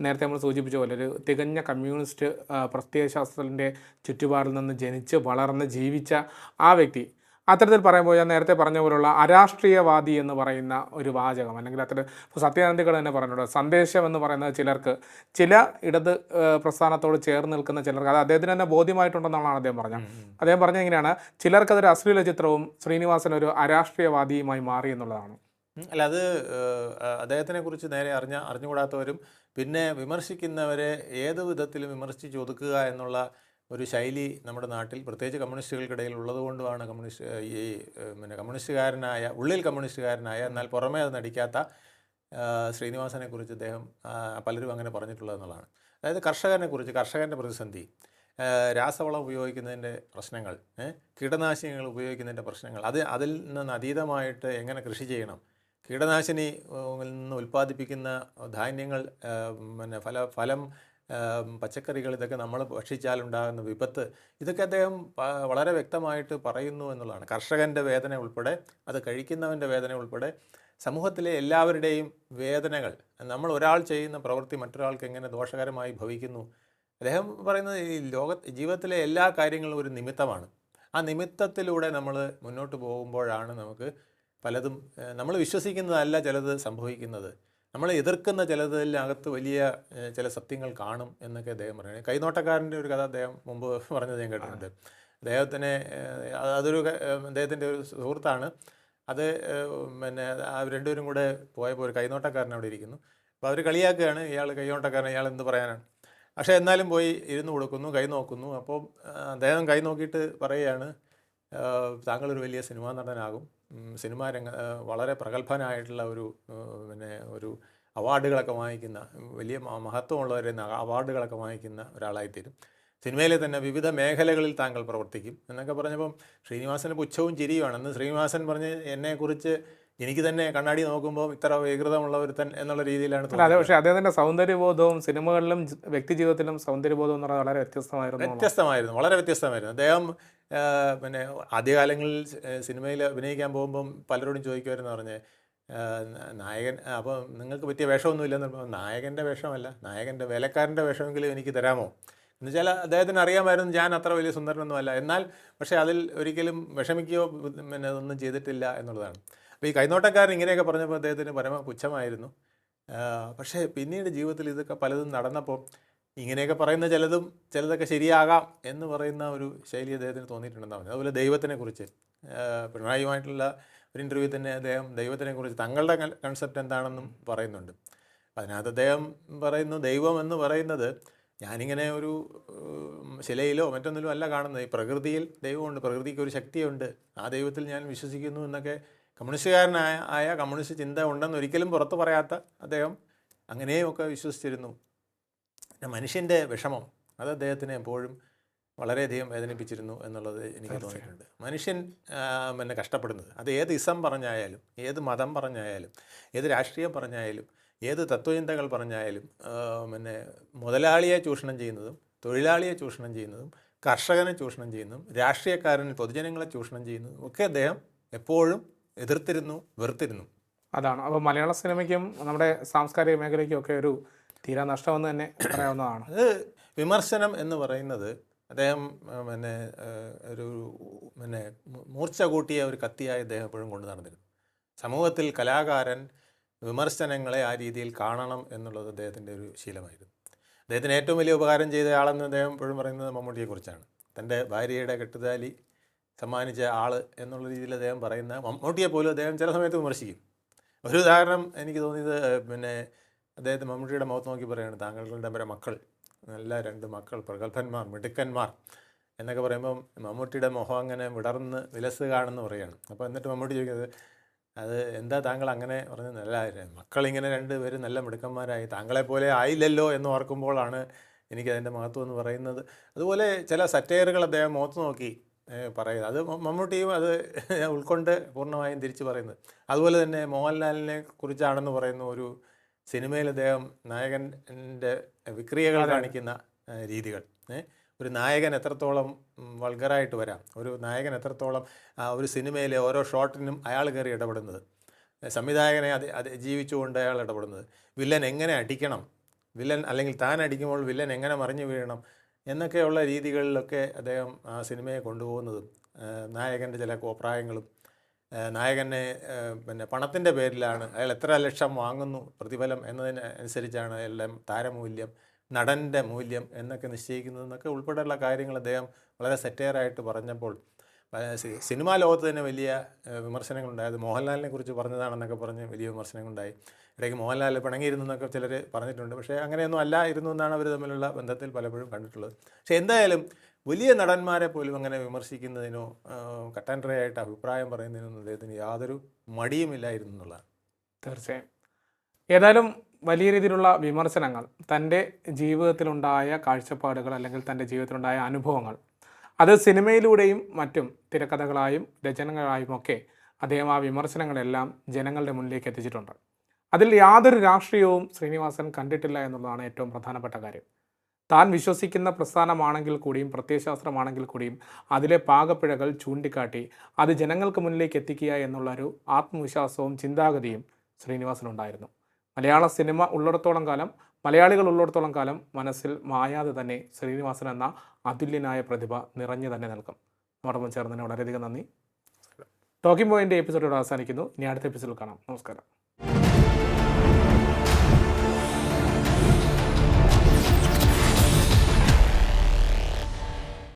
Speaker 2: നേരത്തെ നമ്മൾ സൂചിപ്പിച്ച പോലെ ഒരു തികഞ്ഞ കമ്മ്യൂണിസ്റ്റ് പ്രത്യയശാസ്ത്രത്തിന്റെ ചുറ്റുപാടിൽ നിന്ന് ജനിച്ച് വളർന്ന് ജീവിച്ച ആ വ്യക്തി അത്തരത്തിൽ പറയുമ്പോൾ ഞാൻ നേരത്തെ പറഞ്ഞ പോലുള്ള അരാഷ്ട്രീയവാദി എന്ന് പറയുന്ന ഒരു വാചകം അല്ലെങ്കിൽ അത്തരം ഇപ്പോൾ സത്യാനന്ദികൾ തന്നെ പറഞ്ഞിട്ടുണ്ട്. സന്ദേശം എന്ന് പറയുന്നത് ചിലർക്ക് ചില ഇടത് പ്രസ്ഥാനത്തോട് ചേർന്ന് നിൽക്കുന്ന ചിലർക്ക് അത് അദ്ദേഹത്തിന് തന്നെ ബോധ്യമായിട്ടുണ്ടെന്നാണ് അദ്ദേഹം പറഞ്ഞത്. അദ്ദേഹം പറഞ്ഞത് എങ്ങനെയാണ് ചിലർക്കതൊരു അശ്ലീല ചിത്രവും ശ്രീനിവാസൻ ഒരു അരാഷ്ട്രീയവാദിയുമായി മാറി എന്നുള്ളതാണ്.
Speaker 1: അല്ല അത് അദ്ദേഹത്തിനെ കുറിച്ച് നേരെ അറിഞ്ഞ അറിഞ്ഞുകൂടാത്തവരും പിന്നെ വിമർശിക്കുന്നവരെ ഏത് വിധത്തിലും വിമർശിച്ച് ഒതുക്കുക എന്നുള്ള ഒരു ശൈലി നമ്മുടെ നാട്ടിൽ പ്രത്യേകിച്ച് കമ്മ്യൂണിസ്റ്റുകൾക്കിടയിൽ ഉള്ളതുകൊണ്ടുമാണ് കമ്മ്യൂണിസ്റ്റ് ഈ പിന്നെ കമ്മ്യൂണിസ്റ്റുകാരനായ ഉള്ളിൽ കമ്മ്യൂണിസ്റ്റുകാരനായ എന്നാൽ പുറമേ അത് നടിക്കാത്ത ശ്രീനിവാസനെക്കുറിച്ച് അദ്ദേഹം പലരും അങ്ങനെ പറഞ്ഞിട്ടുള്ളതെന്നുള്ളതാണ് അതായത് കർഷകനെക്കുറിച്ച് കർഷകന്റെ പ്രതിസന്ധി രാസവളം ഉപയോഗിക്കുന്നതിന്റെ പ്രശ്നങ്ങൾ കീടനാശിനികൾ ഉപയോഗിക്കുന്നതിന്റെ പ്രശ്നങ്ങൾ അത് അതിൽ നിന്ന് അതീതമായിട്ട് എങ്ങനെ കൃഷി ചെയ്യണം കീടനാശിനി നിന്ന് ഉൽപ്പാദിപ്പിക്കുന്ന ധാന്യങ്ങൾ പിന്നെ ഫല ഫലം പച്ചക്കറികൾ ഇതൊക്കെ നമ്മൾ ഭക്ഷിച്ചാലുണ്ടാകുന്ന വിപത്ത് ഇതൊക്കെ അദ്ദേഹം വളരെ വ്യക്തമായിട്ട് പറയുന്നു എന്നുള്ളതാണ്. കർഷകന്റെ വേദന ഉൾപ്പെടെ അത് കഴിക്കുന്നവന്റെ വേദന ഉൾപ്പെടെ സമൂഹത്തിലെ എല്ലാവരുടെയും വേദനകൾ നമ്മൾ ഒരാൾ ചെയ്യുന്ന പ്രവൃത്തി മറ്റൊരാൾക്ക് എങ്ങനെ ദോഷകരമായി ഭവിക്കുന്നു? അദ്ദേഹം പറയുന്നത് ഈ ലോക ജീവിതത്തിലെ എല്ലാ കാര്യങ്ങളും ഒരു നിമിത്തമാണ്. ആ നിമിത്തത്തിലൂടെ നമ്മൾ മുന്നോട്ട് പോകുമ്പോഴാണ് നമുക്ക് പലതും നമ്മൾ വിശ്വസിക്കുന്നതല്ല ചിലത് സംഭവിക്കുന്നത്. നമ്മൾ എതിർക്കുന്ന ചിലതിനകത്ത് വലിയ ചില സത്യങ്ങൾ കാണും എന്നൊക്കെ അദ്ദേഹം പറയുന്നത്. കൈനോട്ടക്കാരന്റെ ഒരു കഥ അദ്ദേഹം മുമ്പ് പറഞ്ഞത് ഞാൻ കേട്ടിട്ടുണ്ട്. അദ്ദേഹത്തിന് അതൊരു അദ്ദേഹത്തിന്റെ ഒരു സുഹൃത്താണ്. അത് പിന്നെ രണ്ടുപേരും കൂടെ പോയപ്പോൾ ഒരു കൈനോട്ടക്കാരൻ അവിടെ ഇരിക്കുന്നു. അപ്പോൾ അവർ കളിയാക്കുകയാണ്. ഇയാൾ കൈനോട്ടക്കാരൻ ഇയാൾ എന്ത് പറയാനാണ്? പക്ഷേ എന്നാലും പോയി ഇരുന്ന് കൊടുക്കുന്നു കൈ നോക്കുന്നു. അപ്പോൾ അദ്ദേഹം കൈ നോക്കിയിട്ട് പറയുകയാണ് താങ്കളൊരു വലിയ സിനിമാ നടനാകും. സിനിമാ രംഗ വളരെ പ്രഗത്ഭനായിട്ടുള്ള ഒരു പിന്നെ ഒരു അവാർഡുകളൊക്കെ വാങ്ങിക്കുന്ന വലിയ മഹത്വമുള്ളവരെ അവാർഡുകളൊക്കെ വാങ്ങിക്കുന്ന ഒരാളായിത്തീരും. സിനിമയിലെ തന്നെ വിവിധ മേഖലകളിൽ താങ്കൾ പ്രവർത്തിക്കും എന്നൊക്കെ പറഞ്ഞപ്പം ശ്രീനിവാസന് പുച്ഛവും ചിരിയുമാണ്. ശ്രീനിവാസൻ പറഞ്ഞ് എന്നെക്കുറിച്ച് എനിക്ക് തന്നെ കണ്ണാടി നോക്കുമ്പോൾ ഇത്ര വികൃതമുള്ള ഒരുത്തൻ എന്നുള്ള രീതിയിലാണ്
Speaker 2: അതെ പക്ഷേ അദ്ദേഹത്തിന്റെ സൗന്ദര്യബോധവും സിനിമകളിലും വ്യക്തിജീവിതത്തിലും സൗന്ദര്യബോധം എന്ന് പറയുന്നത് വളരെ വ്യത്യസ്തമായിരുന്നു
Speaker 1: വ്യത്യസ്തമായിരുന്നു വളരെ വ്യത്യസ്തമായിരുന്നു. അദ്ദേഹം പിന്നെ ആദ്യകാലങ്ങളിൽ സിനിമയിൽ അഭിനയിക്കാൻ പോകുമ്പം പലരോടും ചോദിക്കുമായിരുന്നു പറഞ്ഞ് നായകൻ അപ്പോൾ നിങ്ങൾക്ക് പറ്റിയ വേഷമൊന്നും ഇല്ലെന്ന് പറയുമ്പോൾ നായകന്റെ വേഷമല്ല നായകന്റെ വേലക്കാരന്റെ വേഷമെങ്കിലും എനിക്ക് തരാമോ? എന്നുവെച്ചാൽ അദ്ദേഹത്തിന് അറിയാമായിരുന്നു ഞാൻ അത്ര വലിയ സുന്ദരനൊന്നുമല്ല എന്നാൽ പക്ഷേ അതിൽ ഒരിക്കലും വിഷമിക്കുകയോ പിന്നെ ഒന്നും ചെയ്തിട്ടില്ല എന്നുള്ളതാണ്. അപ്പോൾ ഈ കൈനോട്ടക്കാരൻ ഇങ്ങനെയൊക്കെ പറഞ്ഞപ്പോൾ അദ്ദേഹത്തിന് പരമ പുച്ഛമായിരുന്നു. പക്ഷേ പിന്നീട് ജീവിതത്തിൽ ഇതൊക്കെ പലതും നടന്നപ്പോൾ ഇങ്ങനെയൊക്കെ പറയുന്ന ചിലതും ചിലതൊക്കെ ശരിയാകാം എന്ന് പറയുന്ന ഒരു ശൈലി അദ്ദേഹത്തിന് തോന്നിയിട്ടുണ്ടെന്നാണ് അതുപോലെ ദൈവത്തിനെക്കുറിച്ച് പിണറായിയുമായിട്ടുള്ള ഒരു ഇന്റർവ്യൂ തന്നെ അദ്ദേഹം ദൈവത്തിനെക്കുറിച്ച് തങ്ങളുടെ കൺസെപ്റ്റ് എന്താണെന്നും പറയുന്നുണ്ട്. അതിനകത്ത് അദ്ദേഹം പറയുന്നു ദൈവം എന്ന് പറയുന്നത് ഞാനിങ്ങനെ ഒരു ശിലയിലോ മറ്റൊന്നിലോ അല്ല കാണുന്നത്. ഈ പ്രകൃതിയിൽ ദൈവമുണ്ട് പ്രകൃതിക്ക് ഒരു ശക്തിയുണ്ട്. ആ ദൈവത്തിൽ ഞാൻ വിശ്വസിക്കുന്നു എന്നൊക്കെ കമ്മ്യൂണിസ്റ്റുകാരനായ ആയ കമ്മ്യൂണിസ്റ്റ് ചിന്ത ഉണ്ടെന്ന് ഒരിക്കലും പുറത്ത് പറയാത്ത അദ്ദേഹം അങ്ങനെയുമൊക്കെ വിശ്വസിച്ചിരുന്നു. പിന്നെ മനുഷ്യന്റെ വിഷമം അത് അദ്ദേഹത്തിനെ എപ്പോഴും വളരെയധികം വേദനിപ്പിച്ചിരുന്നു എന്നുള്ളത് എനിക്ക് തോന്നിയിട്ടുണ്ട്. മനുഷ്യൻ പിന്നെ കഷ്ടപ്പെടുന്നത്. അത് ഏത് ഇസം പറഞ്ഞായാലും ഏത് മതം പറഞ്ഞായാലും ഏത് രാഷ്ട്രീയം പറഞ്ഞായാലും ഏത് തത്വചിന്തകൾ പറഞ്ഞായാലും പിന്നെ മുതലാളിയെ ചൂഷണം ചെയ്യുന്നതും തൊഴിലാളിയെ ചൂഷണം ചെയ്യുന്നതും കർഷകനെ ചൂഷണം ചെയ്യുന്നതും രാഷ്ട്രീയക്കാരൻ പൊതുജനങ്ങളെ ചൂഷണം ചെയ്യുന്നതും ഒക്കെ അദ്ദേഹം എപ്പോഴും എതിർത്തിരുന്നു വെറുത്തിരുന്നു.
Speaker 2: അതാണ്. അപ്പോൾ മലയാള സിനിമയ്ക്കും നമ്മുടെ സാംസ്കാരിക മേഖലയ്ക്കും ഒക്കെ ഒരു തീരാ നഷ്ടമെന്ന് തന്നെ പറയാവുന്നതാണ്.
Speaker 1: അത് വിമർശനം എന്ന് പറയുന്നത് അദ്ദേഹം പിന്നെ ഒരു പിന്നെ മൂർച്ച കൂട്ടിയ ഒരു കത്തിയായി അദ്ദേഹം എപ്പോഴും കൊണ്ടു നടന്നിരുന്നു. സമൂഹത്തിൽ കലാകാരൻ വിമർശനങ്ങളെ ആ രീതിയിൽ കാണണം എന്നുള്ളത് അദ്ദേഹത്തിന്റെ ഒരു ശീലമായിരുന്നു. അദ്ദേഹത്തിന് ഏറ്റവും വലിയ ഉപകാരം ചെയ്ത ആളെന്ന് അദ്ദേഹം എപ്പോഴും പറയുന്നത് മമ്മൂട്ടിയെക്കുറിച്ചാണ്. തന്റെ ഭാര്യയുടെ കെട്ടുതാലി സമ്മാനിച്ച ആൾ എന്നുള്ള രീതിയിൽ അദ്ദേഹം പറയുന്ന മമ്മൂട്ടിയെ പോലും അദ്ദേഹം ചില സമയത്ത് വിമർശിക്കും. ഒരു ഉദാഹരണം എനിക്ക് തോന്നിയത് പിന്നെ അദ്ദേഹത്തെ മമ്മൂട്ടിയുടെ മുഖത്ത് നോക്കി പറയുകയാണ് താങ്കളുടെ വരെ മക്കൾ. നല്ല രണ്ട് മക്കൾ പ്രഗത്ഭന്മാർ മിടുക്കന്മാർ. എന്നൊക്കെ പറയുമ്പം മമ്മൂട്ടിയുടെ മുഖം അങ്ങനെ വിടർന്ന് വിലസ് കാണുന്നു പറയുകയാണ്. അപ്പോൾ എന്നിട്ട് മമ്മൂട്ടി ചോദിക്കുന്നത് അത് എന്താ താങ്കൾ അങ്ങനെ പറഞ്ഞത്? നല്ല മക്കളിങ്ങനെ രണ്ട് പേര് നല്ല മിടുക്കന്മാരായി താങ്കളെ പോലെ ആയില്ലല്ലോ എന്ന് ഓർക്കുമ്പോഴാണ് എനിക്കതിന്റെ മഹത്വം എന്ന് പറയുന്നത്. അതുപോലെ ചില സറ്റയറുകൾ അദ്ദേഹം മുഖത്ത് നോക്കി പറയുന്നത്. അത് മമ്മൂട്ടിയും അത് ഉൾക്കൊണ്ട് പൂർണമായും തിരിച്ചു പറയുന്നത്. അതുപോലെ തന്നെ മോഹൻലാലിനെ കുറിച്ചാണെന്ന് പറയുന്ന ഒരു സിനിമയിൽ അദ്ദേഹം നായകന്റെ വിക്രിയകൾ കാണിക്കുന്ന രീതികൾ. ഒരു നായകൻ എത്രത്തോളം വൾഗറായിട്ട് വരാം. ഒരു നായകൻ എത്രത്തോളം ഒരു സിനിമയിലെ ഓരോ ഷോട്ടിനും അയാൾ കയറി ഇടപെടുന്നത്. സംവിധായകനെ അത് അത് ജീവിച്ചുകൊണ്ട് അയാൾ ഇടപെടുന്നത്. വില്ലൻ എങ്ങനെ അടിക്കണം? വില്ലൻ അല്ലെങ്കിൽ താൻ അടിക്കുമ്പോൾ വില്ലൻ എങ്ങനെ മറിഞ്ഞു വീഴണം? എന്നൊക്കെയുള്ള രീതികളിലൊക്കെ അദ്ദേഹം ആ സിനിമയെ കൊണ്ടുപോകുന്നതും നായകന്റെ ചില കോപ്രായങ്ങളും നായകനെ പിന്നെ പണത്തിന്റെ പേരിലാണ് അയാൾ എത്ര ലക്ഷം വാങ്ങുന്നു പ്രതിഫലം എന്നതിന് അനുസരിച്ചാണ് എല്ലാം താരമൂല്യം നടന്റെ മൂല്യം എന്നൊക്കെ നിശ്ചയിക്കുന്നതെന്നൊക്കെ ഉൾപ്പെടെയുള്ള കാര്യങ്ങൾ അദ്ദേഹം വളരെ സെറ്റയറായിട്ട് പറഞ്ഞപ്പോൾ സിനിമാ ലോകത്ത് തന്നെ വലിയ വിമർശനങ്ങളുണ്ടായത് മോഹൻലാലിനെ കുറിച്ച് പറഞ്ഞതാണെന്നൊക്കെ പറഞ്ഞ് വലിയ വിമർശനങ്ങളുണ്ടായി. ഇടയ്ക്ക് മോഹൻലാൽ പിണങ്ങിയിരുന്നു എന്നൊക്കെ ചിലർ പറഞ്ഞിട്ടുണ്ട്. പക്ഷേ അങ്ങനെയൊന്നും അല്ല ഇരുന്നു എന്നാണ് അവർ തമ്മിലുള്ള ബന്ധത്തിൽ പലപ്പോഴും കണ്ടിട്ടുള്ളത്. പക്ഷേ എന്തായാലും വലിയ നടന്മാരെ പോലും അങ്ങനെ വിമർശിക്കുന്നതിനോ ആ, കട്ടൻഡ്രയായിട്ട് അഭിപ്രായം പറയുന്നതിനൊന്നും അദ്ദേഹത്തിന് യാതൊരു മടിയുമില്ലായിരുന്നു എന്നുള്ളതാണ്.
Speaker 2: തീർച്ചയായും. ഏതായാലും വലിയ രീതിയിലുള്ള വിമർശനങ്ങൾ തന്റെ ജീവിതത്തിലുണ്ടായ കാഴ്ചപ്പാടുകൾ അല്ലെങ്കിൽ തന്റെ ജീവിതത്തിലുണ്ടായ അനുഭവങ്ങൾ അത് സിനിമയിലൂടെയും മറ്റും തിരക്കഥകളായും രചനകളായും ഒക്കെ അദ്ദേഹം ആ വിമർശനങ്ങളെല്ലാം ജനങ്ങളുടെ മുന്നിലേക്ക് എത്തിച്ചിട്ടുണ്ട്. അതിൽ യാതൊരു രാഷ്ട്രീയവും ശ്രീനിവാസൻ കണ്ടിട്ടില്ല എന്നുള്ളതാണ് ഏറ്റവും പ്രധാനപ്പെട്ട കാര്യം. താൻ വിശ്വസിക്കുന്ന പ്രസ്ഥാനമാണെങ്കിൽ കൂടിയും പ്രത്യയശാസ്ത്രമാണെങ്കിൽ കൂടിയും അതിലെ പാകപ്പിഴകൾ ചൂണ്ടിക്കാട്ടി അത് ജനങ്ങൾക്ക് മുന്നിലേക്ക് എത്തിക്കുക എന്നുള്ളൊരു ആത്മവിശ്വാസവും ചിന്താഗതിയും ശ്രീനിവാസനുണ്ടായിരുന്നു. മലയാള സിനിമ ഉള്ളിടത്തോളം കാലം മലയാളികൾ ഉള്ളിടത്തോളം കാലം മനസ്സിൽ മായാതെ തന്നെ ശ്രീനിവാസൻ എന്ന അതുല്യനായ പ്രതിഭ നിറഞ്ഞു തന്നെ നിൽക്കും. നമ്മോടൊപ്പം ചേർന്നതിന് വളരെയധികം നന്ദി. ടോക്കിംഗ് പോയിന്റ് എപ്പിസോഡോട് അവസാനിക്കുന്നു. ഇനി അടുത്ത എപ്പിസോഡിൽ കാണാം. നമസ്കാരം.